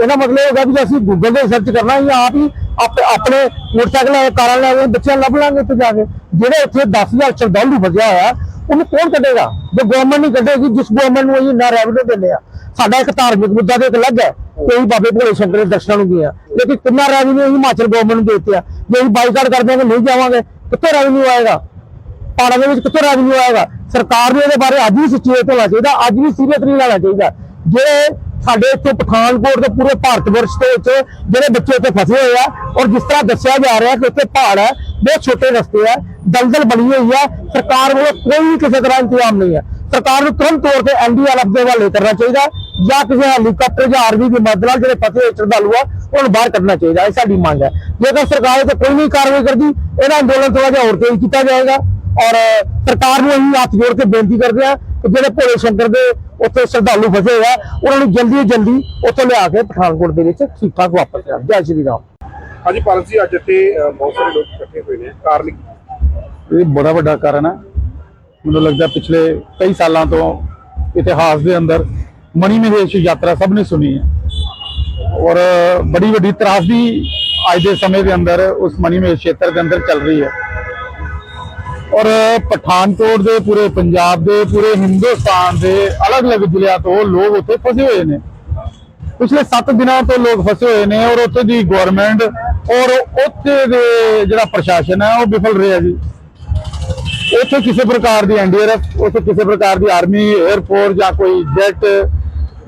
ਇਹਦਾ ਮਤਲਬ ਹੋਗਾ ਵੀ ਅਸੀਂ ਗੂਗਲ ਦੇ ਸਰਚ ਕਰਨਾ ਜਾਂ ਆਪ ਹੀ ਆਪਣੇ ਮੋਟਰਸਾਈਕਲ ਲੈ ਕਾਰਾਂ ਲੈ ਕੇ ਬੱਚਿਆਂ ਨੂੰ ਲੱਭ ਲਾਂਗੇ ਉੱਥੇ ਜਾ ਕੇ। ਜਿਹੜੇ ਉੱਥੇ 10000 ਸ਼ਰਧਾਲੂ ਫਸਿਆ ਹੋਇਆ, ਉਹਨੂੰ ਕੌਣ ਕੱਢੇਗਾ? ਜੇ ਗਵਰਨਮੈਂਟ ਨਹੀਂ ਕੱਢੇਗੀ, ਜਿਸ ਗਵਰਨਮੈਂਟ ਨੂੰ ਅਸੀਂ ਨਾ ਰੈਵਨਿਊ ਦਿੰਦੇ ਆ। ਸਾਡਾ ਇੱਕ ਧਾਰਮਿਕ ਮੁੱਦਾ ਤੇ ਇੱਕ ਅਲੱਗ ਹੈ, ਕੋਈ ਬਾਬੇ ਭੋਲੇ ਸ਼ੰਕਰ ਦੇ ਦਰਸ਼ਨਾਂ ਨੂੰ ਗਿਆ ਲੇਕਿਨ ਕਿੰਨਾ ਰੈਵਨਿਊ ਹਿਮਾਚਲ ਗਵਰਨਮੈਂਟ ਨੂੰ ਦੇ ਦਿੱਤੇ ਆ। ਜੇ ਅਸੀਂ ਬਾਈਕਾਟ ਕਰਦੇ ਦਿਆਂਗੇ ਨਹੀਂ ਜਾਵਾਂਗੇ, ਕਿੱਥੇ ਰੈਵਨਿਊ ਆਏਗਾ? ਪਹਾੜਾਂ ਦੇ ਵਿੱਚ ਕਿੱਥੋਂ ਰੈਵਨਿਊ ਆਏਗਾ? ਸਰਕਾਰ ਨੂੰ ਇਹਦੇ ਬਾਰੇ ਅੱਜ ਵੀ ਸੁਚੇਤ ਹੋਣਾ ਚਾਹੀਦਾ, ਅੱਜ ਵੀ ਸੀਰੀਅਸ ਨਹੀਂ ਲੈਣਾ ਚਾਹੀਦਾ। ਜੇ ਸਾਡੇ ਇੱਥੇ ਪਠਾਨਕੋਟ ਦੇ ਪੂਰੇ ਭਾਰਤ ਵਰਸ਼ ਦੇ ਵਿੱਚ ਜਿਹੜੇ ਬੱਚੇ ਇੱਥੇ ਫਸੇ ਹੋਏ ਆ ਔਰ ਜਿਸ ਤਰ੍ਹਾਂ ਦੱਸਿਆ ਜਾ ਰਿਹਾ ਕਿ ਉੱਥੇ ਪਹਾੜ ਹੈ, ਬਹੁਤ ਛੋਟੇ ਰਸਤੇ ਆ, ਦਲਦਲ ਬਣੀ ਹੋਈ ਹੈ ਸਰਕਾਰ ਵੱਲੋਂ ਕੋਈ ਕਿਸੇ ਤਰ੍ਹਾਂ ਇੰਤਜ਼ਾਮ ਨਹੀਂ ਹੈ ਸਰਕਾਰ ਨੂੰ ਤੁਰੰਤ ਤੌਰ ਤੇ ਐਨਡੀਆਰਐਫ ਦੇ ਹਵਾਲੇ ਕਰਨਾ ਚਾਹੀਦਾ ਜਾਂ ਕਿਸੇ ਹੈਲੀਕਾਪਟਰ ਜਾਂ ਆਰਮੀ ਦੀ ਮਦਦ ਨਾਲ ਜਿਹੜੇ ਫਸੇ ਹੋਏ ਸ਼ਰਧਾਲੂ ਆ, ਉਹਨਾਂ ਬਾਹਰ ਕੱਢਣਾ ਚਾਹੀਦਾ, ਇਹ ਸਾਡੀ ਮੰਗ ਹੈ। ਜੇਕਰ ਸਰਕਾਰ ਇਹ ਤੇ ਕੋਈ ਨਹੀਂ ਕਾਰਵਾਈ ਕਰਦੀ, ਇਹਦਾ ਅੰਦੋਲਨ ਥੋੜਾ ਜਿਹਾ ਹੋਰ ਤੇਜ਼ ਕੀਤਾ ਜਾਏਗਾ। ਔਰ ਸਰਕਾਰ ਨੂੰ ਅਸੀਂ ਹੱਥ ਜੋੜ ਕੇ ਬੇਨਤੀ ਕਰਦੇ ਆ ਕਿ ਜਿਹੜੇ ਭੋਲੇ ਸ਼ੰਕਰ ਦੇ ਉੱਥੇ ਸ਼ਰਧਾਲੂ ਫਸੇ ਹੋਏ ਆ ਉਹਨਾਂ ਨੂੰ ਜਲਦੀ ਤੋਂ ਜਲਦੀ ਉੱਥੋਂ ਲਿਆ ਕੇ ਪਠਾਨਕੋਟ ਦੇ ਵਿੱਚ ਠੀਕ ਠਾਕ ਵਾਪਸ ਕਰਨ ਜੈ ਸ਼੍ਰੀ ਰਾਮ। ਹਾਂਜੀ ਪਾਲਕ ਜੀ ਅੱਜ ਇੱਥੇ ਬਹੁਤ ਸਾਰੇ ਲੋਕ ਇਕੱਠੇ ਹੋਏ ਨੇ। ਕਾਰਨ ਕੀ ਇਹ ਬੜਾ ਵੱਡਾ ਕਾਰਨ ਹੈ ਮੈਨੂੰ ਲੱਗਦਾ ਪਿਛਲੇ ਕਈ ਸਾਲਾਂ ਤੋਂ ਇਤਿਹਾਸ ਦੇ ਅੰਦਰ ਮਣੀ ਮਹੇਸ਼ ਯਾਤਰਾ ਸਭ ਨੇ ਸੁਣੀ ਹੈ। ਔਰ ਬੜੀ ਵੱਡੀ ਤਰਾਸਦੀ ਅੱਜ ਦੇ ਸਮੇਂ ਦੇ ਅੰਦਰ ਉਸ ਮਣੀ ਮਹੇਸ਼ ਖੇਤਰ ਦੇ ਅੰਦਰ ਚੱਲ ਰਹੀ ਹੈ। ਔਰ ਪਠਾਨਕੋਟ ਦੇ ਪੂਰੇ ਪੰਜਾਬ ਦੇ, ਪੂਰੇ ਹਿੰਦੁਸਤਾਨ ਦੇ ਅਲੱਗ-ਅਲੱਗ ਜ਼ਿਲ੍ਹਿਆਂ ਤੋਂ ਲੋਕ ਉੱਥੇ ਫਸੇ ਹੋਏ ਨੇ। ਪਿਛਲੇ 7 ਦਿਨਾਂ ਤੋਂ ਲੋਕ ਫਸੇ ਹੋਏ ਨੇ ਔਰ ਉੱਥੇ ਦੀ ਗਵਰਨਮੈਂਟ ਔਰ ਉੱਥੇ ਦੇ ਜਿਹੜਾ ਪ੍ਰਸ਼ਾਸਨ ਹੈ ਉਹ ਵਿਫਲ ਰਿਹਾ ਜੀ। ਉੱਥੇ ਕਿਸੇ ਪ੍ਰਕਾਰ ਦੀ ਐਨਡੀਆਰਐਫ ਉੱਥੇ ਕਿਸੇ ਪ੍ਰਕਾਰ ਦੀ ਆਰਮੀ 에ਅਰਫੋਰਸ ਜਾਂ ਕੋਈ ਜੈਟ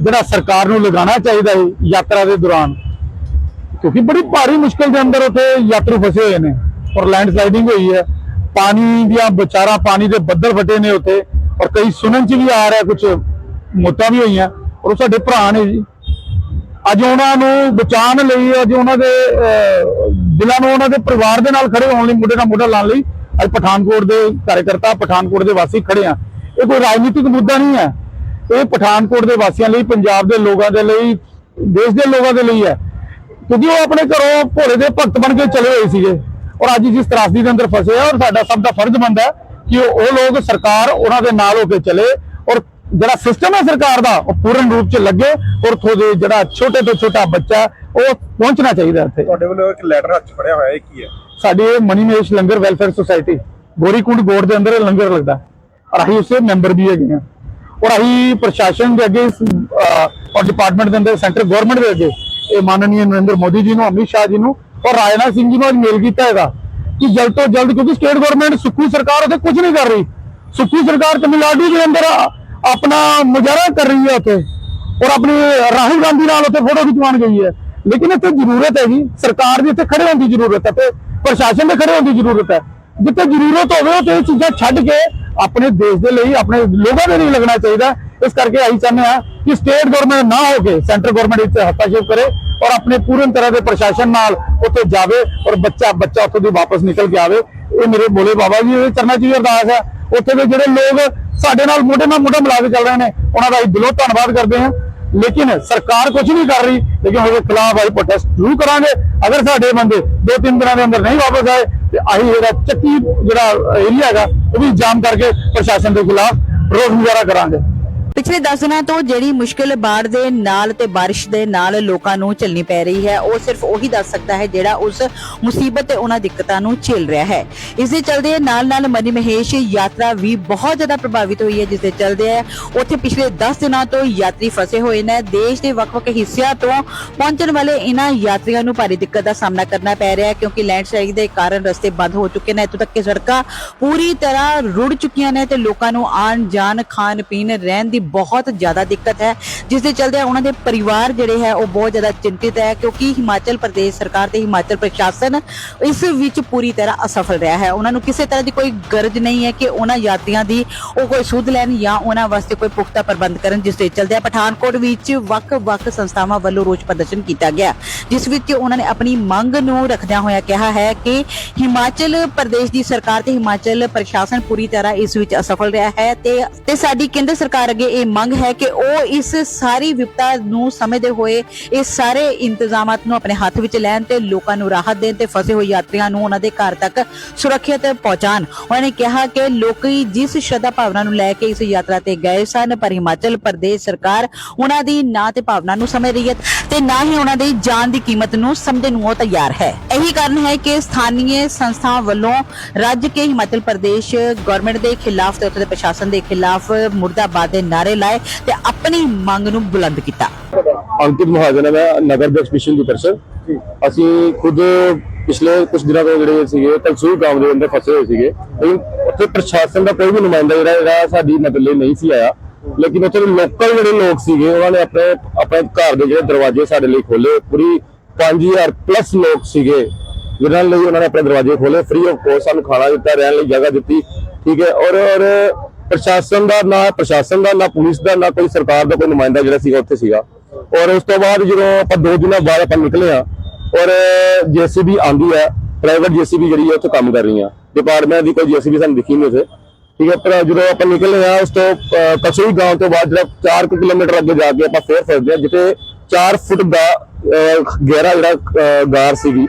ਜਿਹੜਾ ਸਰਕਾਰ ਨੂੰ ਲਗਾਉਣਾ ਚਾਹੀਦਾ ਹੈ ਯਾਤਰਾ ਦੇ ਦੌਰਾਨ। ਕਿਉਂਕਿ ਬੜੀ ਭਾਰੀ ਮੁਸ਼ਕਲ ਦੇ ਅੰਦਰ ਉੱਥੇ ਯਾਤਰੂ ਫਸੇ ਹੋਏ ਨੇ ਔਰ ਲੈਂਡ ਸਲਾਈਡਿੰਗ ਹੋਈ ਹੈ। ਪਾਣੀ ਦੀਆਂ ਵਿਚਾਰਾ, ਪਾਣੀ ਦੇ ਬੱਦਲ ਫਟੇ ਨੇ ਉੱਥੇ ਔਰ ਕਈ ਸੁਣਨ ਚ ਵੀ ਆ ਰਿਹਾ ਕੁਝ ਮੌਤਾਂ ਵੀ ਹੋਈਆਂ ਔਰ ਉਹ ਸਾਡੇ ਭਰਾ ਨੇ ਜੀ। ਅੱਜ ਉਹਨਾਂ ਨੂੰ ਬਚਾਉਣ ਲਈ, ਅੱਜ ਉਹਨਾਂ ਦੇ ਦਿਲਾਂ ਨੂੰ ਉਹਨਾਂ ਦੇ ਪਰਿਵਾਰ ਦੇ ਨਾਲ ਖੜੇ ਹੋਣ ਲਈ ਮੋਢੇ ਨਾਲ ਮੋਢਾ ਲਾਉਣ ਲਈ ਅੱਜ ਪਠਾਨਕੋਟ ਦੇ ਕਾਰਜਕਰਤਾ, ਪਠਾਨਕੋਟ ਦੇ ਵਾਸੀ ਖੜੇ ਆ। ਇਹ ਕੋਈ ਰਾਜਨੀਤਿਕ ਮੁੱਦਾ ਨਹੀਂ ਹੈ। ਇਹ ਪਠਾਨਕੋਟ ਦੇ ਵਾਸੀਆਂ ਲਈ, ਪੰਜਾਬ ਦੇ ਲੋਕਾਂ ਦੇ ਲਈ, ਦੇਸ਼ ਦੇ ਲੋਕਾਂ ਦੇ ਲਈ ਹੈ। ਕਿਉਂਕਿ ਉਹ ਆਪਣੇ ਘਰੋਂ ਭੋਲੇ ਦੇ ਭਗਤ ਬਣ ਕੇ ਚਲੇ ਹੋਏ ਸੀਗੇ। ਔਰ ਅੱਜ ਜਿਸ ਤਰਾਸਦੀ ਦੇ ਅੰਦਰ ਫਸੇ ਆ ਔਰ ਸਾਡਾ ਸਭ ਦਾ ਫਰਜ਼ ਬਣਦਾ ਹੈ ਕਿ ਉਹ ਲੋਕ ਸਰਕਾਰ ਉਹਨਾਂ ਦੇ ਨਾਲ ਹੋ ਕੇ ਚੱਲੇ ਔਰ ਜਿਹੜਾ ਸਿਸਟਮ ਹੈ ਸਰਕਾਰ ਦਾ ਉਹ ਪੂਰਨ ਰੂਪ ਚ ਲੱਗੇ ਔਰ ਉੱਥੋਂ ਦੇ ਜਿਹੜਾ ਛੋਟੇ ਤੋਂ ਛੋਟਾ ਬੱਚਾ ਉਹ ਪਹੁੰਚਣਾ ਚਾਹੀਦਾ ਇੱਥੇ। ਤੁਹਾਡੇ ਵੱਲੋਂ ਇੱਕ ਲੈਟਰ ਹੱਥ ਫੜਿਆ ਹੋਇਆ ਇਹ ਕੀ ਹੈ? ਸਾਡੀ ਇਹ ਮਨੀ ਮਹੇਸ਼ ਲੰਗਰ ਵੈਲਫੇਅਰ ਸੁਸਾਇਟੀ ਗੋਰੀਕੁੰਡ ਗੋੜ ਦੇ ਅੰਦਰ ਇਹ ਲੰਗਰ ਲੱਗਦਾ ਹੈ। ਔਰ ਅਸੀਂ ਉਸੇ ਮੈਂਬਰ ਵੀ ਹੈਗੇ ਹਾਂ ਔਰ ਅਸੀਂ ਪ੍ਰਸ਼ਾਸਨ ਦੇ ਅੱਗੇ ਔਰ ਡਿਪਾਰਟਮੈਂਟ ਦੇ ਅੰਦਰ ਸੈਂਟਰ ਗਵਰਨਮੈਂਟ ਦੇ ਅੱਗੇ ਇਹ ਮਾਨਨੀय ਨਰਿੰਦਰ ਮੋਦੀ ਜੀ ਨੂੰ ਅਮਿਤ ਸ਼ਾਹ ਜੀ ਨੂੰ ਔਰ ਰਾਜਨਾਥ ਸਿੰਘ ਜੀ ਨੂੰ ਅੱਜ ਮੇਲ ਕੀਤਾ ਹੈਗਾ ਕਿ ਜਲਦ ਤੋਂ ਜਲਦ, ਕਿਉਂਕਿ ਸਟੇਟ ਗਵਰਨਮੈਂਟ ਸੁੱਖੂ ਸਰਕਾਰ ਉੱਥੇ ਕੁਝ ਨਹੀਂ ਕਰ ਰਹੀ। ਸੁੱਖੂ ਸਰਕਾਰ ਤਮਿਲਨਾਡੂ ਦੇ ਅੰਦਰ ਆਪਣਾ ਮੁਜ਼ਾਹਰਾ ਕਰ ਰਹੀ ਹੈ ਉੱਥੇ ਔਰ ਆਪਣੀ ਰਾਹੁਲ ਗਾਂਧੀ ਨਾਲ ਉੱਥੇ ਫੋਟੋ ਖਿਚਵਾਉਣ ਗਈ ਹੈ। ਲੇਕਿਨ ਇੱਥੇ ਜ਼ਰੂਰਤ ਹੈ ਜੀ ਸਰਕਾਰ ਦੀ ਇੱਥੇ ਖੜੇ ਹੋਣ ਦੀ ਜ਼ਰੂਰਤ ਹੈ ਤੇ ਪ੍ਰਸ਼ਾਸਨ ਦੇ ਖੜੇ ਹੋਣ ਦੀ ਜ਼ਰੂਰਤ ਹੈ। ਜਿੱਥੇ ਜ਼ਰੂਰਤ ਹੋਵੇ, ਉੱਥੇ ਇਹ ਚੀਜ਼ਾਂ ਛੱਡ ਕੇ ਆਪਣੇ ਦੇਸ਼ ਦੇ ਲਈ, ਆਪਣੇ ਲੋਕਾਂ ਦੇ ਲਈ ਲੱਗਣਾ ਚਾਹੀਦਾ। ਇਸ ਕਰਕੇ ਅਸੀਂ ਚਾਹੁੰਦੇ ਹਾਂ ਕਿ ਸਟੇਟ ਗਵਰਨਮੈਂਟ ਨਾ ਹੋ ਕੇ ਸੈਂਟਰ ਗਵਰਨਮੈਂਟ ਇੱਥੇ ਹਸਤਾਸ਼ੇਪ ਕਰੇ ਔਰ ਆਪਣੇ ਪੂਰਨ ਤਰ੍ਹਾਂ ਦੇ ਪ੍ਰਸ਼ਾਸਨ ਨਾਲ ਉੱਥੇ ਜਾਵੇ ਔਰ ਬੱਚਾ ਬੱਚਾ ਉੱਥੋਂ ਦੀ ਵਾਪਸ ਨਿਕਲ ਕੇ ਆਵੇ। ਇਹ ਮੇਰੇ ਬੋਲੇ ਬਾਬਾ ਜੀ, ਇਹ ਚਰਨਾਂ 'ਚ ਹੀ ਅਰਦਾਸ ਹੈ। ਉੱਥੇ ਦੇ ਜਿਹੜੇ ਲੋਕ ਸਾਡੇ ਨਾਲ ਮੋਢੇ ਨਾਲ ਮੋਢਾ ਮਿਲਾ ਕੇ ਚੱਲ ਰਹੇ ਨੇ, ਉਹਨਾਂ ਦਾ ਅਸੀਂ ਦਿਲੋਂ ਧੰਨਵਾਦ ਕਰਦੇ ਹਾਂ। ਲੇਕਿਨ ਸਰਕਾਰ ਕੁਝ ਨਹੀਂ ਕਰ ਰਹੀ, ਲੇਕਿਨ ਉਹਦੇ ਖਿਲਾਫ ਅਸੀਂ ਪ੍ਰੋਟੈਸਟ ਜ਼ਰੂਰ ਕਰਾਂਗੇ। ਅਗਰ ਸਾਡੇ ਬੰਦੇ ਦੋ ਤਿੰਨ ਦਿਨਾਂ ਦੇ ਅੰਦਰ ਨਹੀਂ ਵਾਪਸ ਆਏ, ਤੇ ਅਸੀਂ ਇਹਦਾ ਚੱਕੀ ਜਿਹੜਾ ਏਰੀਆ ਹੈਗਾ, ਉਹ ਵੀ ਜਾਮ ਕਰਕੇ ਪ੍ਰਸ਼ਾਸਨ ਦੇ ਖਿਲਾਫ ਰੋਸ ਮੁਜ਼ਾਹਰਾ ਕਰਾਂਗੇ। ਪਿਛਲੇ 10 ਦਿਨਾਂ ਤੋਂ ਜਿਹੜੀ ਮੁਸ਼ਕਿਲ ਬਾੜ ਦੇ ਨਾਲ ਤੇ ਬਾਰਿਸ਼ ਦੇ ਨਾਲ ਲੋਕਾਂ ਨੂੰ ਝੱਲਣੀ ਪੈ ਰਹੀ ਹੈ, ਉਹ ਸਿਰਫ ਉਹੀ ਦੱਸ ਸਕਦਾ ਹੈ ਜਿਹੜਾ ਉਸ ਮੁਸੀਬਤ ਤੇ ਉਹਨਾਂ ਦਿੱਕਤਾਂ ਨੂੰ ਝੇਲ ਰਿਹਾ ਹੈ। ਇਸ ਦੇ ਚਲਦੇ ਨਾਲ ਨਾਲ ਮਨੀ ਮਹੇਸ਼ ਯਾਤਰਾ ਵੀ ਬਹੁਤ ਜ਼ਿਆਦਾ ਪ੍ਰਭਾਵਿਤ ਹੋਈ ਹੈ, ਜਿਸ ਦੇ ਚਲਦੇ ਹੈ, ਉੱਥੇ ਪਿਛਲੇ 10 ਦਿਨਾਂ ਤੋਂ ਯਾਤਰੀ ਫਸੇ ਹੋਏ ਨੇ। ਦੇਸ਼ ਦੇ ਵੱਖ-ਵੱਖ ਹਿੱਸਿਆਂ ਤੋਂ ਪਹੁੰਚਣ ਵਾਲੇ ਇਹਨਾਂ ਯਾਤਰੀਆਂ ਨੂੰ ਭਾਰੀ ਦਿੱਕਤ ਦਾ ਸਾਹਮਣਾ ਕਰਨਾ ਪੈ ਰਿਹਾ ਹੈ, ਕਿਉਂਕਿ ਲੈਂਡਸਲਾਈਡ ਦੇ ਕਾਰਨ ਰਸਤੇ ਬੰਦ ਹੋ ਚੁੱਕੇ ਨੇ। ਇੱਥੋਂ ਤੱਕ ਕਿ ਸੜਕਾਂ ਪੂਰੀ ਤਰ੍ਹਾਂ ਰੁੜ ਚੁੱਕੀਆਂ ਨੇ ਤੇ ਲੋਕਾਂ ਨੂੰ ਆਣ ਜਾਣ ਖਾਣ ਪੀਣ ਰਹਿਣ ਦੀ ਬਹੁਤ ਜ਼ਿਆਦਾ ਦਿੱਕਤ ਹੈ ਜਿਸ ਦੇ ਚਲਦੇ ਉਹਨਾਂ ਦੇ ਪਰਿਵਾਰ ਜਿਹੜੇ ਹੈ ਉਹ ਬਹੁਤ ਜ਼ਿਆਦਾ ਚਿੰਤਿਤ ਹੈ, ਕਿਉਂਕਿ ਹਿਮਾਚਲ ਪ੍ਰਦੇਸ਼ ਸਰਕਾਰ ਤੇ ਹਿਮਾਚਲ ਪ੍ਰਸ਼ਾਸਨ ਇਸ ਵਿੱਚ ਪੂਰੀ ਤਰ੍ਹਾਂ ਅਸਫਲ ਰਿਹਾ ਹੈ। ਉਹਨਾਂ ਨੂੰ ਕਿਸੇ ਤਰ੍ਹਾਂ ਦੀ ਕੋਈ ਗਰਜ ਨਹੀਂ ਹੈ ਕਿ ਉਹਨਾਂ ਯਾਤਰੀਆਂ ਦੀ ਉਹ ਕੋਈ ਸੁਧ ਲੈਣ ਜਾਂ ਉਹਨਾਂ ਵਾਸਤੇ ਕੋਈ ਪੁਖਤਾ ਪ੍ਰਬੰਧ ਕਰਨ, ਜਿਸ ਦੇ ਚਲਦੇ ਪਠਾਨਕੋਟ ਵਿੱਚ ਵੱਖ-ਵੱਖ ਸੰਸਥਾਵਾਂ ਵੱਲੋਂ ਰੋਸ ਪ੍ਰਦਰਸ਼ਨ ਕੀਤਾ ਗਿਆ, ਜਿਸ ਵਿੱਚ ਉਹਨਾਂ ਨੇ ਆਪਣੀ ਮੰਗ ਨੂੰ ਰੱਖਦਿਆਂ ਹੋਇਆ ਕਿਹਾ ਹੈ ਕਿ ਹਿਮਾਚਲ ਪ੍ਰਦੇਸ਼ ਦੀ ਸਰਕਾਰ ਤੇ ਹਿਮਾਚਲ ਪ੍ਰਸ਼ਾਸਨ ਪੂਰੀ ਤਰ੍ਹਾਂ ਇਸ ਵਿੱਚ ਅਸਫਲ ਰਿਹਾ ਹੈ ਤੇ ਤੇ ਸਾਡੀ ਕੇਂਦਰ ਸਰਕਾਰ ਅੱਗੇ ਇਹ ਮੰਗ ਹੈ ਕਿ ਉਹ ਇਸ ਸਾਰੀ ਵਿਪਤਾ ਨੂੰ ਸਮਝਦੇ ਹੋਏ ਇਹ ਸਾਰੇ ਇੰਤਜ਼ਾਮਾਤ ਨੂੰ ਆਪਣੇ ਹੱਥ ਵਿੱਚ ਲੈਣ ਤੇ ਲੋਕਾਂ ਨੂੰ ਰਾਹਤ ਦੇਣ ਤੇ ਫਸੇ ਹੋਏ ਯਾਤਰੀਆਂ ਨੂੰ ਉਹਨਾਂ ਦੇ ਘਰ ਤੱਕ ਸੁਰੱਖਿਅਤ ਪਹੁੰਚਾਉਣ। ਉਹਨਾਂ ਨੇ ਕਿਹਾ ਕਿ ਲੋਕੀ ਜਿਸ ਸ਼ਰਧਾ ਭਾਵਨਾ ਨੂੰ ਲੈ ਕੇ ਇਸ ਯਾਤਰਾ ਤੇ ਗਏ ਸਨ, ਪਰ ਹਿਮਾਚਲ ਪ੍ਰਦੇਸ਼ ਸਰਕਾਰ ਉਹਨਾਂ ਦੀ ਨਾ ਤੇ ਭਾਵਨਾ ਨੂੰ ਸਮਝ ਰਹੀ ਹੈ ਤੇ ਨਾ ਹੀ ਉਹਨਾਂ ਦੀ ਜਾਨ ਦੀ ਕੀਮਤ ਨੂੰ ਸਮਝਣ ਨੂੰ ਉਹ ਤਿਆਰ ਹੈ। ਇਹੀ ਕਾਰਨ ਹੈ ਕਿ ਸਥਾਨੀय ਸੰਸਥਾ ਵੱਲੋਂ ਰੱਜ ਕੇ ਹਿਮਾਚਲ ਪ੍ਰਦੇਸ਼ ਗਵਰਨਮੈਂਟ ਦੇ ਖਿਲਾਫ ਤੇ ਉੱਥੇ ਦੇ ਪ੍ਰਸ਼ਾਸਨ ਦੇ ਖਿਲਾਫ ਮੁਰਦਾਬਾਦ ਦੇ ਨਾਰੇ ਲਾਏ ਤੇ ਆਪਣੀ ਮੰਗ ਨੂੰ ਬੁਲੰਦ ਕੀਤਾ। ਅੰਕਿਤ ਮਹਾਜਨ ਹੈ ਮੈਂ ਨਗਰ ਦੇ ਐਕਸਪੀਸ਼ਨ ਦੀ ਪਰਸਨ ਅਸੀਂ ਖੁਦ ਪਿਛਲੇ ਕੁਝ ਦਿਨਾਂ ਤੋਂ ਜਿਹੜੇ ਸੀਗੇ ਕਲਸੂਰ ਗਾਂਵ ਦੇ ਅੰਦਰ ਫਸੇ ਹੋਏ ਸੀਗੇ। ਲੇਕਿਨ ਉੱਥੇ ਪ੍ਰਸ਼ਾਸਨ ਦਾ ਕੋਈ ਵੀ ਨੁਮਾਇੰਦਾ ਜਿਹੜਾ ਜਿਹੜਾ ਸਾਡੀ ਮਦਦ ਲਈ ਨਹੀਂ ਸੀ ਆਇਆ। ਲੇਕਿਨ ਉੱਥੇ ਲੋਕਲ ਜਿਹੜੇ ਲੋਕ ਸੀਗੇ ਉਹਨਾਂ ਨੇ ਆਪਣੇ ਆਪਣੇ ਘਰ ਦੇ ਜਿਹੜੇ ਦਰਵਾਜ਼ੇ ਸਾਡੇ ਲਈ ਖੋਲੇ ਪੂਰੀ 5000 ਪਲੱਸ ਲੋਕ ਸੀਗੇ ਜਿਨ੍ਹਾਂ ਲਈ ਉਹਨਾਂ ਨੇ ਆਪਣੇ ਦਰਵਾਜ਼ੇ ਖੋਲੇ ਫ੍ਰੀ ਆਫ ਕੋਸਟ ਸਾਨੂੰ ਖਾਣਾ ਦਿੱਤਾ ਰਹਿਣ ਲਈ ਜਗ੍ਹਾ ਦਿੱਤੀ। ਠੀਕ ਹੈ ਔਰ ਔਰ ਪ੍ਰਸ਼ਾਸਨ ਦਾ ਨਾ ਪ੍ਰਸ਼ਾਸਨ ਦਾ ਨਾ ਪੁਲਿਸ ਦਾ ਨਾ ਕੋਈ ਸਰਕਾਰ ਦਾ ਕੋਈ ਨੁਮਾਇੰਦਾ ਜਿਹੜਾ ਸੀਗਾ ਉੱਥੇ ਸੀਗਾ। ਔਰ ਉਸ ਤੋਂ ਬਾਅਦ ਜਦੋਂ ਆਪਾਂ ਦੋ ਦਿਨਾਂ ਬਾਅਦ ਆਪਾਂ ਨਿਕਲੇ ਆ ਔਰ ਜੀਸੀਬੀ ਆਂਦੀ ਹੈ ਪ੍ਰਾਈਵੇਟ ਜੀਸੀਬੀ ਜਿਹੜੀ ਹੈ ਉੱਥੇ ਕੰਮ ਕਰ ਰਹੀ ਆ ਡਿਪਾਰਟਮੈਂਟ ਦੀ ਕੋਈ ਜੀਸੀਬੀ ਸਾਨੂੰ ਦਿਖੀ ਨਹੀਂ ਉੱਥੇ। ਠੀਕ ਹੈ ਪਰ ਜਦੋਂ ਆਪਾਂ ਨਿਕਲੇ ਆ ਉਸ ਤੋਂ ਅਹ, ਕਸੂਈ ਗਾਂਵ ਤੋਂ ਬਾਅਦ ਜਿਹੜਾ 4 ਕਿਲੋਮੀਟਰ ਅੱਗੇ ਜਾ ਕੇ ਆਪਾਂ ਫੇਰ ਫਸਦੇ ਆ ਜਿੱਥੇ 4 ਫੁੱਟ ਦਾ ਅਹ, ਗਹਿਰਾ ਜਿਹੜਾ ਗਾਰ ਸੀਗੀ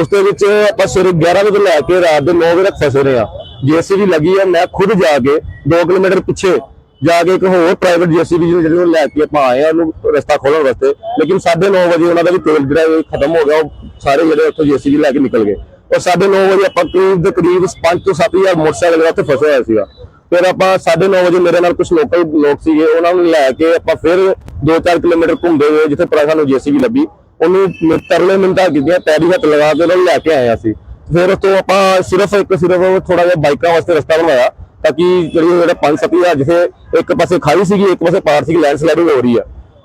ਉਸ ਦੇ ਵਿੱਚ ਆਪਾਂ ਸਵੇਰੇ 11 ਵਜੇ ਲੈ ਕੇ ਰਾਤ ਦੇ 9 ਵਜੇ ਤੱਕ ਫਸੇ ਰਹੇ ਆ ਜੀਸੀਬੀ ਲੱਗੀ ਹੈ ਮੈਂ ਖੁਦ ਜਾ ਕੇ 2 ਕਿਲੋਮੀਟਰ ਪਿੱਛੇ ਜਾ ਕੇ ਇੱਕ ਹੋਰ ਪ੍ਰਾਈਵੇਟ ਜੀਸੀਬੀ ਜਿਹੜੀ ਉਹ ਲੈ ਕੇ ਆਪਾਂ ਆਏ ਆ, ਉਹਨੂੰ ਰਸਤਾ ਖੋਲਣ ਵਾਸਤੇ। ਲੇਕਿਨ 9:30 ਵਜੇ ਉਹਨਾਂ ਦਾ ਵੀ ਤੇਲ ਜਿਹੜਾ ਖਤਮ ਹੋ ਗਿਆ, ਉਹ ਸਾਰੇ ਜਿਹੜੇ ਉੱਥੋਂ ਜੀਸੀਬੀ ਲੈ ਕੇ ਨਿਕਲ ਗਏ। ਔਰ 9:30 ਵਜੇ ਆਪਾਂ ਕਰੀਬ ਦੇ ਕਰੀਬ 5 ਤੋਂ 7000 ਮੋਟਰਸਾਈਕਲ ਜਿਹੜਾ ਉੱਥੇ ਫਸੇ ਹੋਇਆ ਸੀਗਾ। ਫਿਰ ਆਪਾਂ 9:30 ਵਜੇ ਮੇਰੇ ਨਾਲ ਕੁਝ ਲੋਕਲ ਲੋਕ ਸੀਗੇ, ਉਹਨਾਂ ਨੂੰ ਲੈ ਕੇ ਆਪਾਂ ਫਿਰ 2-4 ਕਿਲੋਮੀਟਰ ਘੁੰਮਦੇ ਹੋਏ ਜਿੱਥੇ ਪਰ ਸਾਨੂੰ ਜੀਸੀਬੀ ਲੱਭੀ। ਉਹਨੂੰ ਤਰਲੇ ਮਿੰਟਾਂ ਕੀਤੀਆਂ, ਪੈਰੀ ਹੱਥ ਲਗਾ ਕੇ ਉਹਨੂੰ ਲੈ ਕੇ ਆਇਆ ਸੀ ਫਿਰ ਉੱਥੋਂ ਆਪਾਂ ਸਿਰਫ ਇੱਕ, ਸਿਰਫ ਥੋੜਾ ਜਿਹਾ ਬਾਈਕਾਂ ਵਾਸਤੇ ਰਸਤਾ ਬਣਾਇਆ, ਤਾਂ ਕਿ ਜਿਹੜੀ ਜਿਹੜਾ 5-7000 ਜਿੱਥੇ ਇੱਕ ਪਾਸੇ ਖਾਈ ਸੀਗੀ, ਇੱਕ ਪਾਸੇ ਪਾਰ ਸੀਗੀ ਲੈਂਡ ਸਲਾਈਡਿੰਗ ਹੋ ਰਹੀ ਆ,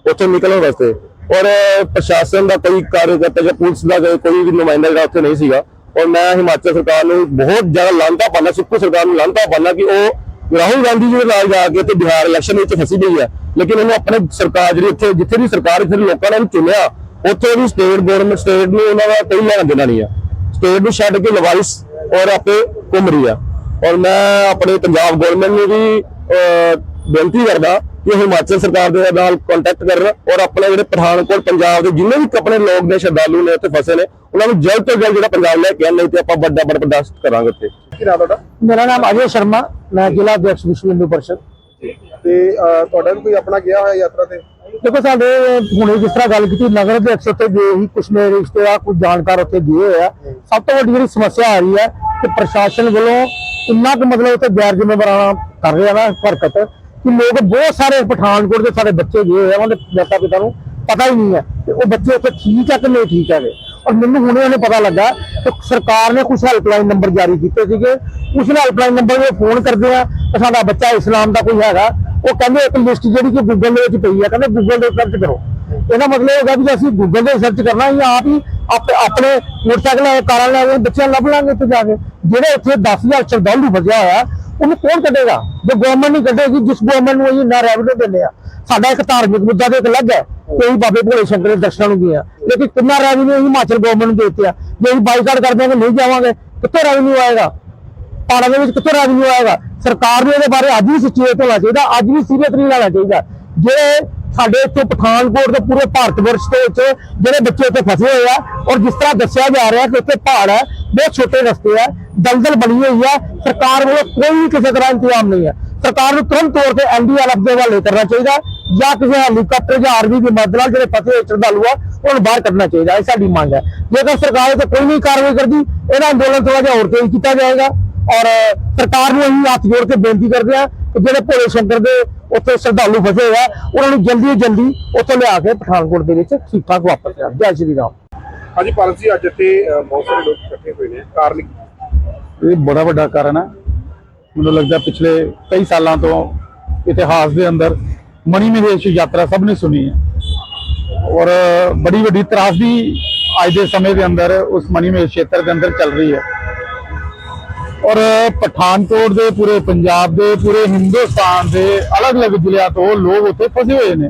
ਉੱਥੇ ਨਿਕਲਣ ਵਾਸਤੇ। ਔਰ ਪ੍ਰਸ਼ਾਸਨ ਦਾ ਕੋਈ ਕਾਰਜਕਰਤਾ ਜਾਂ ਪੁਲਿਸ ਦਾ ਕੋਈ- ਵੀ ਨੁਮਾਇੰਦਾ ਜਿਹੜਾ ਉੱਥੇ ਨਹੀਂ ਸੀਗਾ, ਔਰ ਮੈਂ ਹਿਮਾਚਲ ਸਰਕਾਰ ਨੂੰ ਬਹੁਤ ਜ਼ਿਆਦਾ ਲਾਂਤਾ ਪਾਣਾ ਸੁੱਕੂ ਸਰਕਾਰ ਨੂੰ ਲਾਂਤਾ ਪਾਣਾ ਕਿ ਉਹ ਰਾਹੁਲ ਗਾਂਧੀ ਜੀ ਦੇ ਨਾਲ ਜਾ ਕੇ ਤੇ ਬਿਹਾਰ ਇਲੈਕਸ਼ਨ ਵਿੱਚ ਫਸੀ ਗਈ ਹੈ ਲੇਕਿਨ ਉਹਨੂੰ ਆਪਣੇ ਸਰਕਾਰ ਜਿਹੜੀ ਇੱਥੇ, ਜਿੱਥੇ ਦੀ ਸਰਕਾਰ ਇੱਥੇ ਲੋਕਾਂ ਨੇ ਚੁਣਿਆ, ਉੱਥੇ ਵੀ ਸਟੇਟ ਗਵਰਨਮੈਂਟ ਸਟੇਟ ਨੂੰ ਉਹਨਾਂ ਦਾ ਕੋਈ ਲੈਣਾ ਦੇਣਾ ਨਹੀਂ ਆ। ਸਟੇਟ ਨੂੰ ਛੱਡ ਕੇ ਲਵਾਈਸ ਔਰ ਆਪੇ ਘੁੰਮ ਰਹੀ ਆ। ਔਰ ਮੈਂ ਆਪਣੇ ਪੰਜਾਬ ਗਵਰਨਮੈਂਟ ਨੂੰ ਵੀ ਬੇਨਤੀ ਕਰਦਾ ਕਿ ਹਿਮਾਚਲ ਸਰਕਾਰ ਦੇ ਨਾਲ ਕੰਟੈਕਟ ਕਰਨ ਔਰ ਆਪਣੇ ਜਿਹੜੇ ਪਠਾਨਕੋਟ ਪੰਜਾਬ ਦੇ ਜਿੰਨੇ ਵੀ ਆਪਣੇ ਲੋਕ ਨੇ ਸ਼ਰਧਾਲੂ ਨੇ ਉੱਥੇ ਫਸੇ ਨੇ ਉਹਨਾਂ ਨੂੰ ਜਲਦ ਤੋਂ ਜਲਦ ਜਿਹੜਾ ਪੰਜਾਬ ਲੈ ਕੇ ਆਉਣ, ਨਹੀਂ ਤੇ ਆਪਾਂ ਵੱਡਾ ਪ੍ਰਦਰਸ਼ਨ ਕਰਾਂਗੇ ਉੱਥੇ। ਕੀ ਨਾਮ ਤੁਹਾਡਾ? ਮੇਰਾ ਨਾਮ ਅਜੇ ਸ਼ਰਮਾ ਮੈਂ ਜ਼ਿਲ੍ਹਾ ਅਧਿਕਸ਼ ਵਿਸ਼ਵ ਹਿੰਦੂ ਪਰਿਸ਼ਦ। ਤੇ ਤੁਹਾਡਾ ਵੀ ਕੋਈ ਆਪਣਾ ਗਿਆ ਹੋਇਆ ਯਾਤਰਾ ਤੇ? ਦੇਖੋ ਸਾਡੇ ਹੁਣੇ ਜਿਸ ਤਰ੍ਹਾਂ ਗੱਲ ਕੀਤੀ, ਨਗਰ ਦੇ ਅਕਸਰ ਗਏ ਹੀ ਕੁਝ ਮੇਰੇ ਰਿਸ਼ਤੇਦਾਰ ਕੁਝ ਜਾਣਕਾਰ ਉੱਥੇ ਗਏ ਹੋਏ ਸਭ ਤੋਂ ਵੱਡੀ ਜਿਹੜੀ ਸਮੱਸਿਆ ਆ ਰਹੀ ਹੈ ਕਿ ਪ੍ਰਸ਼ਾਸਨ ਵੱਲੋਂ ਇੰਨਾ ਕੁ ਮਤਲਬ ਉੱਥੇ ਗੈਰ ਜ਼ਿੰਮੇਵਾਰਾਨਾ ਕਰ ਰਿਹਾ ਨਾ ਹਰਕਤ, ਕਿ ਲੋਕ ਬਹੁਤ ਸਾਰੇ ਪਠਾਨਕੋਟ ਦੇ ਸਾਡੇ ਬੱਚੇ ਗਏ ਹੋਏ ਆ ਉਹਨਾਂ ਦੇ ਮਾਤਾ ਪਿਤਾ ਨੂੰ ਪਤਾ ਹੀ ਨਹੀਂ ਹੈ ਕਿ ਉਹ ਬੱਚੇ ਉੱਥੇ ਠੀਕ ਹੈ ਕਿ ਨਹੀਂ ਠੀਕ ਹੈਗੇ। ਔਰ ਮੈਨੂੰ ਹੁਣੇ ਉਹਨੇ ਪਤਾ ਲੱਗਾ ਕਿ ਸਰਕਾਰ ਨੇ ਕੁਝ ਹੈਲਪਲਾਈਨ ਨੰਬਰ ਜਾਰੀ ਕੀਤੇ ਸੀਗੇ। ਉਸ ਹੈਲਪਲਾਈਨ ਨੰਬਰ 'ਤੇ ਫੋਨ ਕਰਦੇ ਆ ਕਿ ਸਾਡਾ ਬੱਚਾ ਇਸਲਾਮ ਦਾ ਕੋਈ ਹੈਗਾ। ਉਹ ਕਹਿੰਦੇ ਇੱਕ ਲਿਸਟ ਜਿਹੜੀ ਕਿ ਗੂਗਲ ਦੇ ਵਿੱਚ ਪਈ ਹੈ ਕਹਿੰਦੇ ਗੂਗਲ ਦੇ ਸਰਚ ਕਰੋ। ਇਹਦਾ ਮਤਲਬ ਇਹ ਵੀ ਅਸੀਂ ਗੂਗਲ ਤੇ ਸਰਚ ਕਰਨਾ ਜਾਂ ਆਪ ਹੀ ਆਪਣੇ ਮੋਟਰਸਾਈਕਲ ਲੈ ਕਾਰਾਂ ਲੈ ਕੇ ਬੱਚਿਆਂ ਲੱਭ ਲਾਂਗੇ ਉੱਥੇ ਜਾ ਕੇ। ਜਿਹੜੇ ਉੱਥੇ 10000 ਸ਼ਰਧਾਲੂ ਵਜਿਆ ਹੋਇਆ, ਉਹਨੂੰ ਕੌਣ ਕੱਢੇਗਾ? ਜੇ ਗਵਰਨਮੈਂਟ ਨਹੀਂ ਕੱਢੇਗੀ, ਜਿਸ ਗਵਰਨਮੈਂਟ ਨੂੰ ਅਸੀਂ ਨਾ ਰੈਵਨਿਊ ਦਿੰਦੇ ਆ। ਸਾਡਾ ਇੱਕ ਧਾਰਮਿਕ ਮੁੱਦਾ ਤੇ ਇੱਕ ਅਲੱਗ ਹੈ ਕੋਈ ਬਾਬੇ ਭੋਲੇ ਸ਼ੰਕਰ ਦੇ ਦਰਸ਼ਨਾਂ ਨੂੰ ਗਿਆ ਲੇਕਿਨ ਕਿੰਨਾ ਰੈਵਨਿਊ ਹਿਮਾਚਲ ਗਵਰਨਮੈਂਟ ਨੂੰ ਦੇ ਦਿੱਤੇ ਆ? ਜੇ ਅਸੀਂ ਬਾਈਕਾਟ ਕਰਦੇ ਹਾਂ ਕਿ ਨਹੀਂ ਜਾਵਾਂਗੇ, ਕਿੱਥੇ ਰੈਵਨਿਊ ਆਏਗਾ? ਪਾੜਾ ਦੇ ਵਿੱਚ ਕਿੱਥੋਂ ਰੈਵਨਿਊ ਆਏਗਾ? ਸਰਕਾਰ ਨੂੰ ਇਹਦੇ ਬਾਰੇ ਅੱਜ ਵੀ ਸੁਚੇਤ ਹੋਣਾ ਚਾਹੀਦਾ, ਅੱਜ ਵੀ ਸੀਰੀਅਸ ਨਹੀਂ ਲੈਣਾ ਚਾਹੀਦਾ। ਜਿਹੜੇ ਸਾਡੇ ਇੱਥੇ ਪਠਾਨਕੋਟ ਦੇ ਪੂਰੇ ਭਾਰਤ ਵਰਸ਼ ਦੇ ਵਿੱਚ ਜਿਹੜੇ ਬੱਚੇ ਇੱਥੇ ਫਸੇ ਹੋਏ ਆ, ਔਰ ਜਿਸ ਤਰ੍ਹਾਂ ਦੱਸਿਆ ਜਾ ਰਿਹਾ ਕਿ ਉੱਥੇ ਪਹਾੜ ਹੈ, ਬਹੁਤ ਛੋਟੇ ਰਸਤੇ ਆ ਦਲਦਲ ਬਣੀ ਹੋਈ ਹੈ ਸਰਕਾਰ ਵੱਲੋਂ ਕੋਈ ਕਿਸੇ ਤਰ੍ਹਾਂ ਇੰਤਜ਼ਾਮ ਨਹੀਂ ਹੈ ਸਰਕਾਰ ਨੂੰ ਤੁਰੰਤ ਤੌਰ ਤੇ ਐਨਡੀਆਰਐਫ ਦੇ ਵੱਲ ਕਰਨਾ ਚਾਹੀਦਾ, ਜਾਂ ਕਿਸੇ ਹੈਲੀਕਾਪਟਰ ਜਾਂ ਆਰਮੀ ਦੀ ਮਦਦ ਨਾਲ ਜਿਹੜੇ ਫਸੇ ਹੋਏ ਸ਼ਰਧਾਲੂ ਆ, ਉਹਨੂੰ ਬਾਹਰ ਕੱਢਣਾ ਚਾਹੀਦਾ, ਇਹ ਸਾਡੀ ਮੰਗ ਹੈ। ਜੇਕਰ ਸਰਕਾਰ ਇਹ ਤੇ ਕੋਈ ਨਹੀਂ ਕਾਰਵਾਈ ਕਰਦੀ ਇਹਦਾ ਅੰਦੋਲਨ ਥੋੜਾ ਜਿਹਾ ਹੋਰ ਤੇਜ਼ ਕੀਤਾ ਜਾਏਗਾ। ਔਰ ਸਰਕਾਰ ਨੂੰ ਅਸੀਂ ਹੱਥ ਜੋੜ ਕੇ ਬੇਨਤੀ ਕਰਦੇ ਆ ਕਿ ਜਿਹੜੇ ਭੋਲੇ ਸ਼ੰਕਰ ਦੇ ਉੱਥੇ ਸ਼ਰਧਾਲੂ ਫਸੇ ਹੋਏ ਆ ਉਹਨਾਂ ਨੂੰ ਜਲਦੀ ਤੋਂ ਜਲਦੀ ਉੱਥੋਂ ਲਿਆ ਕੇ ਪਠਾਨਕੋਟ ਦੇ ਵਿੱਚ ਠੀਕ ਠਾਕ ਵਾਪਸ ਲਿਆ ਜੈ ਸ਼੍ਰੀ ਰਾਮ। ਹਾਂਜੀ ਪਾਰਸ ਜੀ ਅੱਜ ਇੱਥੇ ਬਹੁਤ ਸਾਰੇ ਲੋਕ ਇਕੱਠੇ ਹੋਏ ਨੇ। ਕਾਰਨ ਇਹ ਬੜਾ ਵੱਡਾ ਕਾਰਨ ਹੈ ਮੈਨੂੰ ਲੱਗਦਾ ਪਿਛਲੇ ਕਈ ਸਾਲਾਂ ਤੋਂ ਇਤਿਹਾਸ ਦੇ ਅੰਦਰ ਮਣੀ ਮਹੇਸ਼ ਯਾਤਰਾ ਸਭ ਨੇ ਸੁਣੀ ਹੈ। ਔਰ ਬੜੀ ਵੱਡੀ ਤਰਾਸਦੀ ਅੱਜ ਦੇ ਸਮੇਂ ਦੇ ਅੰਦਰ ਉਸ ਮਣੀ ਮਹੇਸ਼ ਖੇਤਰ ਦੇ ਅੰਦਰ ਚੱਲ ਰਹੀ ਹੈ। ਔਰ ਪਠਾਨਕੋਟ ਦੇ ਪੂਰੇ ਪੰਜਾਬ ਦੇ, ਪੂਰੇ ਹਿੰਦੁਸਤਾਨ ਦੇ ਅਲੱਗ-ਅਲੱਗ ਜ਼ਿਲ੍ਹਿਆਂ ਤੋਂ ਲੋਕ ਉੱਥੇ ਫਸੇ ਹੋਏ ਨੇ।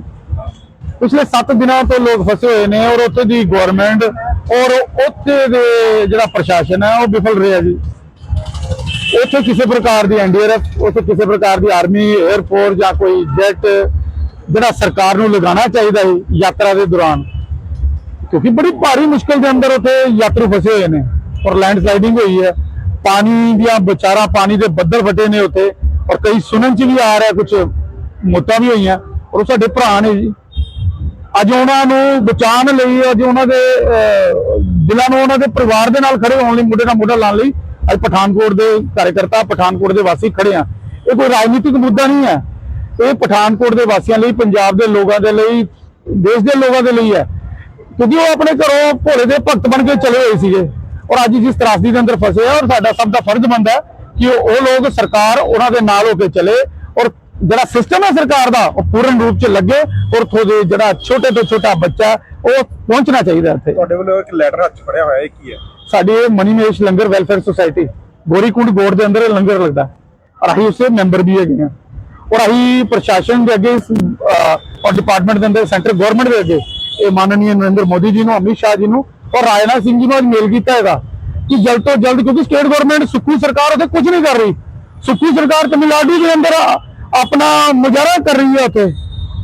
ਪਿਛਲੇ 7 ਦਿਨਾਂ ਤੋਂ ਲੋਕ ਫਸੇ ਹੋਏ ਨੇ ਔਰ ਉੱਥੇ ਦੀ ਗਵਰਨਮੈਂਟ ਔਰ ਉੱਥੇ ਦੇ ਜਿਹੜਾ ਪ੍ਰਸ਼ਾਸਨ ਹੈ, ਉਹ ਵਿਫਲ ਰਿਹਾ ਜੀ। ਉੱਥੇ ਕਿਸੇ ਪ੍ਰਕਾਰ ਦੀ ਐਨਡੀਆਰਐਫ ਉੱਥੇ ਕਿਸੇ ਪ੍ਰਕਾਰ ਦੀ ਆਰਮੀ 에ਅਰਫੋਰਸ ਜਾਂ ਕੋਈ ਜੈਟ ਜਿਹੜਾ ਸਰਕਾਰ ਨੂੰ ਲਗਾਉਣਾ ਚਾਹੀਦਾ ਹੈ ਯਾਤਰਾ ਦੇ ਦੌਰਾਨ। ਕਿਉਂਕਿ ਬੜੀ ਭਾਰੀ ਮੁਸ਼ਕਲ ਦੇ ਅੰਦਰ ਉੱਥੇ ਯਾਤਰੀ ਫਸੇ ਹੋਏ ਨੇ ਔਰ ਲੈਂਡ ਸਲਾਈਡਿੰਗ ਹੋਈ ਹੈ। ਪਾਣੀ ਦੀਆਂ ਵਿਚਾਰਾ, ਪਾਣੀ ਦੇ ਬੱਦਲ ਫਟੇ ਨੇ ਉੱਥੇ। ਔਰ ਕਈ ਸੁਣਨ ਚ ਵੀ ਆ ਰਿਹਾ ਕੁਝ ਮੌਤਾਂ ਵੀ ਹੋਈਆਂ। ਔਰ ਉਹ ਸਾਡੇ ਭਰਾ ਨੇ ਜੀ। ਅੱਜ ਉਹਨਾਂ ਨੂੰ ਬਚਾਉਣ ਲਈ, ਅੱਜ ਉਹਨਾਂ ਦੇ ਦਿਲਾਂ ਨੂੰ ਉਹਨਾਂ ਦੇ ਪਰਿਵਾਰ ਦੇ ਨਾਲ ਖੜੇ ਹੋਣ ਲਈ, ਮੁੰਡੇ ਨਾਲ ਮੁੰਡਾ ਲਾਉਣ ਲਈ, ਅੱਜ ਪਠਾਨਕੋਟ ਦੇ ਕਾਰਜਕਰਤਾ, ਪਠਾਨਕੋਟ ਦੇ ਵਾਸੀ ਖੜੇ ਆ। ਇਹ ਕੋਈ ਰਾਜਨੀਤਿਕ ਮੁੱਦਾ ਨਹੀਂ ਹੈ। ਇਹ ਪਠਾਨਕੋਟ ਦੇ ਵਾਸੀਆਂ ਲਈ, ਪੰਜਾਬ ਦੇ ਲੋਕਾਂ ਦੇ ਲਈ, ਦੇਸ਼ ਦੇ ਲੋਕਾਂ ਦੇ ਲਈ ਹੈ। ਕਿਉਂਕਿ ਉਹ ਆਪਣੇ ਘਰੋਂ ਭੋਲੇ ਦੇ ਭਗਤ ਬਣ ਕੇ ਚਲੇ ਹੋਏ ਸੀਗੇ। ਔਰ ਅੱਜ ਜਿਸ ਤਰਾਸਦੀ ਦੇ ਅੰਦਰ ਫਸੇ ਆ ਔਰ ਸਾਡਾ ਸਭ ਦਾ ਫਰਜ਼ ਬਣਦਾ ਹੈ ਕਿ ਉਹ ਲੋਕ ਸਰਕਾਰ ਉਹਨਾਂ ਦੇ ਨਾਲ ਹੋ ਕੇ ਚਲੇ ਔਰ ਜਿਹੜਾ ਸਿਸਟਮ ਹੈ ਸਰਕਾਰ ਦਾ ਉਹ ਪੂਰਨ ਰੂਪ ਚ ਲੱਗੇ ਔਰ ਦੇ ਜਿਹੜਾ ਛੋਟੇ ਤੋਂ ਛੋਟਾ ਬੱਚਾ ਉਹ ਪਹੁੰਚਣਾ ਚਾਹੀਦਾ ਇੱਥੇ। ਤੁਹਾਡੇ ਵੱਲੋਂ ਇੱਕ ਲੈਟਰ ਹੱਥ ਫੜਿਆ ਹੋਇਆ ਇਹ ਕੀ ਹੈ? ਸਾਡੀ ਇਹ ਮਨੀਮੇਸ਼ ਲੰਗਰ ਵੈਲਫੇਅਰ ਸੁਸਾਇਟੀ ਗੋਰੀਕੁੰਡ ਗੋੜ ਦੇ ਅੰਦਰ ਲੰਗਰ ਲੱਗਦਾ ਹੈ। ਔਰ ਅਸੀਂ ਉਸੇ ਮੈਂਬਰ ਵੀ ਹੈਗੇ ਹਾਂ ਔਰ ਅਸੀਂ ਪ੍ਰਸ਼ਾਸਨ ਦੇ ਅੱਗੇ ਔਰ ਡਿਪਾਰਟਮੈਂਟ ਦੇ ਅੰਦਰ ਸੈਂਟਰ ਗਵਰਨਮੈਂਟ ਦੇ ਅੱਗੇ ਇਹ ਮਾਨਨੀय ਨਰਿੰਦਰ ਮੋਦੀ ਜੀ ਨੂੰ ਅਮਿਤ ਸ਼ਾਹ ਜੀ ਨੂੰ ਔਰ ਰਾਜਨਾਥ ਸਿੰਘ ਜੀ ਨੂੰ ਅੱਜ ਮੇਲ ਕੀਤਾ ਹੈਗਾ ਕਿ ਜਲਦ ਤੋਂ ਜਲਦ, ਕਿਉਂਕਿ ਸਟੇਟ ਗਵਰਨਮੈਂਟ ਸੁੱਖੂ ਸਰਕਾਰ ਉੱਥੇ ਕੁਝ ਨਹੀਂ ਕਰ ਰਹੀ। ਸੁੱਖੂ ਸਰਕਾਰ ਤਮਿਲਨਾਡੂ ਦੇ ਅੰਦਰ ਆਪਣਾ ਮੁਜ਼ਾਹਰਾ ਕਰ ਰਹੀ ਹੈ ਉੱਥੇ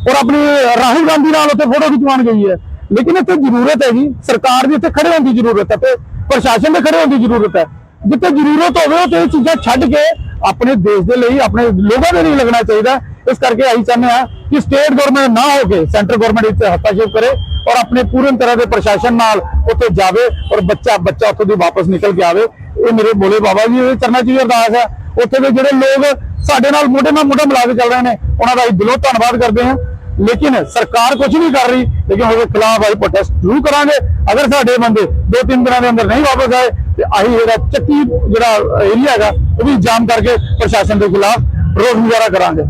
ਔਰ ਆਪਣੀ ਰਾਹੁਲ ਗਾਂਧੀ ਨਾਲ ਉੱਥੇ ਫੋਟੋ ਖਿਚਵਾਉਣ ਗਈ ਹੈ। ਲੇਕਿਨ ਇੱਥੇ ਜ਼ਰੂਰਤ ਹੈ ਜੀ ਸਰਕਾਰ ਦੀ ਇੱਥੇ ਖੜੇ ਹੋਣ ਦੀ ਜ਼ਰੂਰਤ ਹੈ ਤੇ ਪ੍ਰਸ਼ਾਸਨ ਦੇ ਖੜੇ ਹੋਣ ਦੀ ਜ਼ਰੂਰਤ ਹੈ। ਜਿੱਥੇ ਜ਼ਰੂਰਤ ਹੋਵੇ, ਉੱਥੇ ਇਹ ਚੀਜ਼ਾਂ ਛੱਡ ਕੇ ਆਪਣੇ ਦੇਸ਼ ਦੇ ਲਈ, ਆਪਣੇ ਲੋਕਾਂ ਦੇ ਲਈ ਲੱਗਣਾ ਚਾਹੀਦਾ। ਇਸ ਕਰਕੇ ਅਸੀਂ ਚਾਹੁੰਦੇ ਹਾਂ ਕਿ ਸਟੇਟ ਗਵਰਨਮੈਂਟ ਨਾ ਹੋ ਕੇ ਸੈਂਟਰ ਗਵਰਨਮੈਂਟ ਇੱਥੇ ਹਸਤਾਖੇਪ ਕਰੇ ਔਰ ਆਪਣੇ ਪੂਰਨ ਤਰ੍ਹਾਂ ਦੇ ਪ੍ਰਸ਼ਾਸਨ ਨਾਲ ਉੱਥੇ ਜਾਵੇ ਔਰ ਬੱਚਾ ਬੱਚਾ ਉੱਥੋਂ ਦੀ ਵਾਪਸ ਨਿਕਲ ਕੇ ਆਵੇ। ਇਹ ਮੇਰੇ ਬੋਲੇ ਬਾਬਾ ਜੀ ਦੇ ਚਰਨਾਂ 'ਚ ਵੀ ਅਰਦਾਸ ਹੈ। ਉੱਥੇ ਦੇ ਜਿਹੜੇ ਲੋਕ ਸਾਡੇ ਨਾਲ ਮੋਢੇ ਨਾਲ ਮੋਢਾ ਮਿਲਾ ਕੇ ਚੱਲ ਰਹੇ ਨੇ, ਉਹਨਾਂ ਦਾ ਅਸੀਂ ਦਿਲੋਂ ਧੰਨਵਾਦ ਕਰਦੇ ਹਾਂ। ਲੇਕਿਨ ਸਰਕਾਰ ਕੁਝ ਨਹੀਂ ਕਰ ਰਹੀ, ਲੇਕਿਨ ਉਹਦੇ ਖਿਲਾਫ ਅਸੀਂ ਪ੍ਰੋਟੈਸਟ ਜ਼ਰੂਰ ਕਰਾਂਗੇ। ਅਗਰ ਸਾਡੇ ਬੰਦੇ ਦੋ ਤਿੰਨ ਦਿਨਾਂ ਦੇ ਅੰਦਰ ਨਹੀਂ ਵਾਪਸ ਆਏ, ਤੇ ਅਸੀਂ ਇਹਦਾ ਚੱਕੀ ਜਿਹੜਾ ਏਰੀਆ ਹੈਗਾ, ਉਹ ਵੀ ਜਾਮ ਕਰਕੇ ਪ੍ਰਸ਼ਾਸਨ ਦੇ ਖਿਲਾਫ ਰੋਸ ਮੁਜ਼ਾਹਰਾ ਕਰਾਂਗੇ।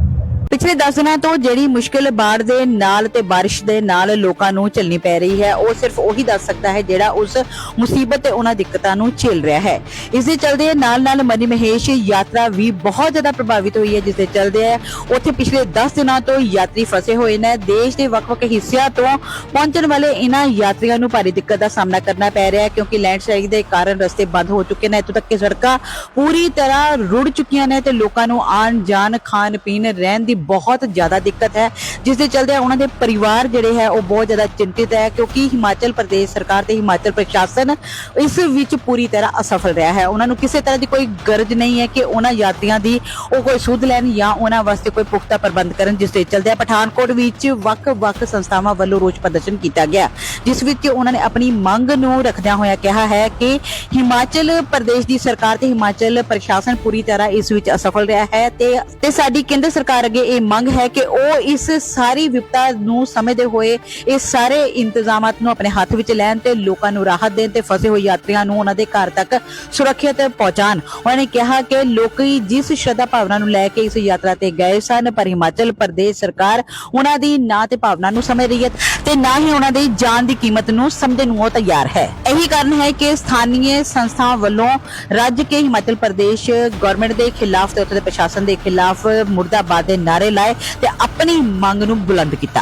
ਪਿਛਲੇ 10 ਦਿਨਾਂ ਤੋਂ ਜਿਹੜੀ ਮੁਸ਼ਕਿਲ ਬਾੜ ਦੇ ਨਾਲ ਤੇ ਬਾਰਿਸ਼ ਦੇ ਨਾਲ ਲੋਕਾਂ ਨੂੰ ਝੱਲਣੀ ਪੈ ਰਹੀ ਹੈ, ਉਹ ਸਿਰਫ ਉਹੀ ਦੱਸ ਸਕਦਾ ਹੈ ਜਿਹੜਾ ਉਸ ਮੁਸੀਬਤ ਤੇ ਉਹਨਾਂ ਦਿੱਕਤਾਂ ਨੂੰ ਝੇਲ ਰਿਹਾ ਹੈ। ਇਸ ਦੇ ਚਲਦੇ ਨਾਲ ਨਾਲ ਮਨੀ ਮਹੇਸ਼ ਯਾਤਰਾ ਵੀ ਬਹੁਤ ਜ਼ਿਆਦਾ ਪ੍ਰਭਾਵਿਤ ਹੋਈ ਹੈ, ਜਿਸ ਦੇ ਚਲਦੇ ਹੈ, ਉੱਥੇ ਪਿਛਲੇ 10 ਦਿਨਾਂ ਤੋਂ ਯਾਤਰੀ ਫਸੇ ਹੋਏ ਨੇ। ਦੇਸ਼ ਦੇ ਵੱਖ-ਵੱਖ ਹਿੱਸਿਆਂ ਤੋਂ ਪਹੁੰਚਣ ਵਾਲੇ ਇਹਨਾਂ ਯਾਤਰੀਆਂ ਨੂੰ ਭਾਰੀ ਦਿੱਕਤ ਦਾ ਸਾਹਮਣਾ ਕਰਨਾ ਪੈ ਰਿਹਾ ਹੈ, ਕਿਉਂਕਿ ਲੈਂਡਸਲਾਈਡ ਦੇ ਕਾਰਨ ਰਸਤੇ ਬੰਦ ਹੋ ਚੁੱਕੇ ਨੇ। ਇੱਥੋਂ ਤੱਕ ਕਿ ਸੜਕਾਂ ਪੂਰੀ ਤਰ੍ਹਾਂ ਰੁੜ ਚੁੱਕੀਆਂ ਨੇ ਤੇ ਲੋਕਾਂ ਨੂੰ ਆਣ ਜਾਣ ਖਾਣ ਪੀਣ ਰਹਿਣ ਦੀ ਬਹੁਤ ਜ਼ਿਆਦਾ ਦਿੱਕਤ ਹੈ ਜਿਸ ਦੇ ਚਲਦੇ ਉਹਨਾਂ ਦੇ ਪਰਿਵਾਰ ਜਿਹੜੇ ਹੈ, ਉਹ ਬਹੁਤ ਜ਼ਿਆਦਾ ਚਿੰਤਿਤ ਹੈ, ਕਿਉਂਕਿ ਹਿਮਾਚਲ ਪ੍ਰਦੇਸ਼ ਸਰਕਾਰ ਤੇ ਹਿਮਾਚਲ ਪ੍ਰਸ਼ਾਸਨ ਇਸ ਵਿੱਚ ਪੂਰੀ ਤਰ੍ਹਾਂ ਅਸਫਲ ਰਿਹਾ ਹੈ। ਉਹਨਾਂ ਨੂੰ ਕਿਸੇ ਤਰ੍ਹਾਂ ਦੀ ਕੋਈ ਗਰਜ ਨਹੀਂ ਹੈ ਕਿ ਉਹਨਾਂ ਯਾਤਰੀਆਂ ਦੀ ਉਹ ਕੋਈ ਸੁਧ ਲੈਣ ਜਾਂ ਉਹਨਾਂ ਵਾਸਤੇ ਕੋਈ ਪੁਖਤਾ ਪ੍ਰਬੰਧ ਕਰਨ ਜਿਸ ਦੇ ਚਲਦੇ ਪਠਾਨਕੋਟ ਵਿੱਚ ਵੱਖ-ਵੱਖ ਸੰਸਥਾਵਾਂ ਵੱਲੋਂ ਰੋਸ ਪ੍ਰਦਰਸ਼ਨ ਕੀਤਾ ਗਿਆ, ਜਿਸ ਵਿੱਚ ਉਹਨਾਂ ਨੇ ਆਪਣੀ ਮੰਗ ਨੂੰ ਰੱਖਦਿਆਂ ਹੋਇਆ ਕਿਹਾ ਹੈ ਕਿ ਹਿਮਾਚਲ ਪ੍ਰਦੇਸ਼ ਦੀ ਸਰਕਾਰ ਤੇ ਹਿਮਾਚਲ ਪ੍ਰਸ਼ਾਸਨ ਪੂਰੀ ਤਰ੍ਹਾਂ ਇਸ ਵਿੱਚ ਅਸਫਲ ਰਿਹਾ ਹੈ ਤੇ ਤੇ ਸਾਡੀ ਕੇਂਦਰ ਸਰਕਾਰ ਅੱਗੇ ਇਹ ਮੰਗ ਹੈ ਕਿ ਉਹ ਇਸ ਸਾਰੀ ਵਿਪਤਾ ਨੂੰ ਸਮਝਦੇ ਹੋਏ ਇਹ ਸਾਰੇ ਇੰਤਜ਼ਾਮਾਤ ਨੂੰ ਆਪਣੇ ਹੱਥ ਵਿੱਚ ਲੈਣ ਤੇ ਲੋਕਾਂ ਨੂੰ ਰਾਹਤ ਦੇਣ ਤੇ ਫਸੇ ਹੋਏ ਯਾਤਰੀਆਂ ਨੂੰ ਉਹਨਾਂ ਦੇ ਘਰ ਤੱਕ ਸੁਰੱਖਿਅਤ ਪਹੁੰਚਾਉਣ। ਉਹਨਾਂ ਨੇ ਕਿਹਾ ਕਿ ਲੋਕੀ ਜਿਸ ਸ਼ਰਧਾ ਭਾਵਨਾ ਨੂੰ ਲੈ ਕੇ ਇਸ ਯਾਤਰਾ ਤੇ ਗਏ ਸਨ, ਪਰ ਹਿਮਾਚਲ ਪ੍ਰਦੇਸ਼ ਸਰਕਾਰ ਉਹਨਾਂ ਦੀ ਨਾ ਤੇ ਭਾਵਨਾ ਨੂੰ ਸਮਝ ਰਹੀ ਹੈ ਤੇ ਨਾ ਹੀ ਉਹਨਾਂ ਦੀ ਜਾਨ ਦੀ ਕੀਮਤ ਨੂੰ ਸਮਝਣ ਨੂੰ ਉਹ ਤਿਆਰ ਹੈ। ਇਹੀ ਕਾਰਨ ਹੈ ਕਿ ਸਥਾਨੀय ਸੰਸਥਾ ਵੱਲੋਂ ਰੱਜ ਕੇ ਹਿਮਾਚਲ ਪ੍ਰਦੇਸ਼ ਗਵਰਨਮੈਂਟ ਦੇ ਖਿਲਾਫ ਤੇ ਉੱਥੇ ਦੇ ਪ੍ਰਸ਼ਾਸਨ ਦੇ ਖਿਲਾਫ ਮੁਰਦਾਬਾਦ ਦੇ ਨਾਰੇ ਲਾਏ ਤੇ ਆਪਣੀ ਮੰਗ ਨੂੰ ਬੁਲੰਦ ਕੀਤਾ।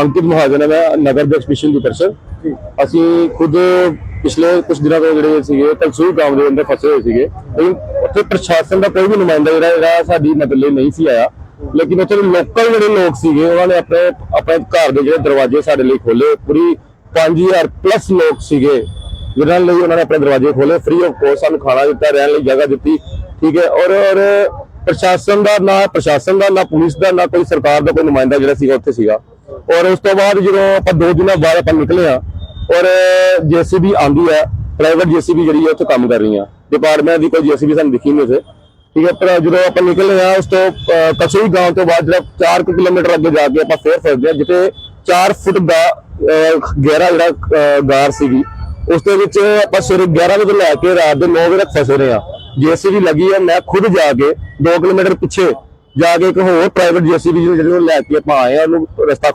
ਅੰਕਿਤ ਮਹਾਜਨ ਹੈ ਨਗਰ ਦੇ ਮਿਸ਼ਨ ਦੀ ਪਰਸਨ ਅਸੀਂ ਖੁਦ ਪਿਛਲੇ ਕੁਝ ਦਿਨਾਂ ਤੋਂ ਜਿਹੜੇ ਸੀਗੇ ਤਲਸੂਰ ਗਾਂਵ ਦੇ ਅੰਦਰ ਫਸੇ ਹੋਏ ਸੀਗੇ। ਲੇਕਿਨ ਉੱਥੇ ਪ੍ਰਸ਼ਾਸਨ ਦਾ ਕੋਈ ਵੀ ਨੁਮਾਇੰਦਾ ਜਿਹੜਾ ਜਿਹੜਾ ਸਾਡੀ ਮਦਦ ਲਈ ਨਹੀਂ ਸੀ ਆਇਆ। ਲੇਕਿਨ ਉੱਥੇ ਲੋਕਲ ਜਿਹੜੇ ਲੋਕ ਸੀਗੇ ਉਹਨਾਂ ਨੇ ਆਪਣੇ ਆਪਣੇ ਘਰ ਦੇ ਜਿਹੜੇ ਦਰਵਾਜ਼ੇ ਸਾਡੇ ਲਈ ਖੋਲੇ ਪੂਰੀ 5000 ਪਲੱਸ ਲੋਕ ਸੀਗੇ ਜਿਨ੍ਹਾਂ ਲਈ ਉਹਨਾਂ ਨੇ ਆਪਣੇ ਦਰਵਾਜ਼ੇ ਖੋਲੇ ਫ੍ਰੀ ਆਫ ਕੋਸਟ ਸਾਨੂੰ ਖਾਣਾ ਦਿੱਤਾ ਰਹਿਣ ਲਈ ਜਗ੍ਹਾ ਦਿੱਤੀ। ਠੀਕ ਹੈ ਔਰ ਔਰ ਪ੍ਰਸ਼ਾਸਨ ਦਾ ਨਾ ਪ੍ਰਸ਼ਾਸਨ ਦਾ ਨਾ ਪੁਲਿਸ ਦਾ ਨਾ ਕੋਈ ਸਰਕਾਰ ਦਾ ਕੋਈ ਨੁਮਾਇੰਦਾ ਜਿਹੜਾ ਸੀਗਾ ਉੱਥੇ ਸੀਗਾ। ਔਰ ਉਸ ਤੋਂ ਬਾਅਦ ਜਦੋਂ ਆਪਾਂ ਦੋ ਦਿਨਾਂ ਬਾਅਦ ਆਪਾਂ ਨਿਕਲੇ ਆ ਔਰ ਜੀਸੀਬੀ ਆਂਦੀ ਹੈ ਪ੍ਰਾਈਵੇਟ ਜੀਸੀਬੀ ਜਿਹੜੀ ਹੈ ਉੱਥੇ ਕੰਮ ਕਰ ਰਹੀ ਆ ਡਿਪਾਰਟਮੈਂਟ ਦੀ ਕੋਈ ਜੀਸੀਬੀ ਸਾਨੂੰ ਦਿਖੀ ਨਹੀਂ ਉੱਥੇ। ਠੀਕ ਹੈ ਪਰ ਜਦੋਂ ਆਪਾਂ ਨਿਕਲੇ ਆ ਉਸ ਤੋਂ ਅਹ, ਕਸੂਈ ਗਾਂਵ ਤੋਂ ਬਾਅਦ ਜਿਹੜਾ 4 ਕਿਲੋਮੀਟਰ ਅੱਗੇ ਜਾ ਕੇ ਆਪਾਂ ਫੇਰ ਫਸਦੇ ਆ ਜਿੱਥੇ 4 ਫੁੱਟ ਦਾ ਗਹਿਰਾ ਜਿਹੜਾ ਗਾਰ ਸੀਗੀ। ਉਸ ਦੇ ਵਿੱਚ ਆਪਾਂ ਸਵੇਰੇ 11 ਵਜੇ ਲੈ ਕੇ ਰਾਤ ਦੇ 9 ਵਜੇ ਤੱਕ ਫਸੇ ਰਹੇ ਆ ਜੀਸੀਬੀ ਲੱਗੀ ਹੈ ਮੈਂ ਖੁਦ ਜਾ ਕੇ 2 ਕਿਲੋਮੀਟਰ ਪਿੱਛੇ ਜਾ ਕੇ ਇੱਕ ਹੋਰ ਪ੍ਰਾਈਵੇਟ ਜੀਸੀਬੀ ਜਿਹੜੀ ਉਹਨੂੰ ਲੈ ਕੇ ਆਪਾਂ ਆਏ ਆ, ਉਹਨੂੰ ਰਸਤਾ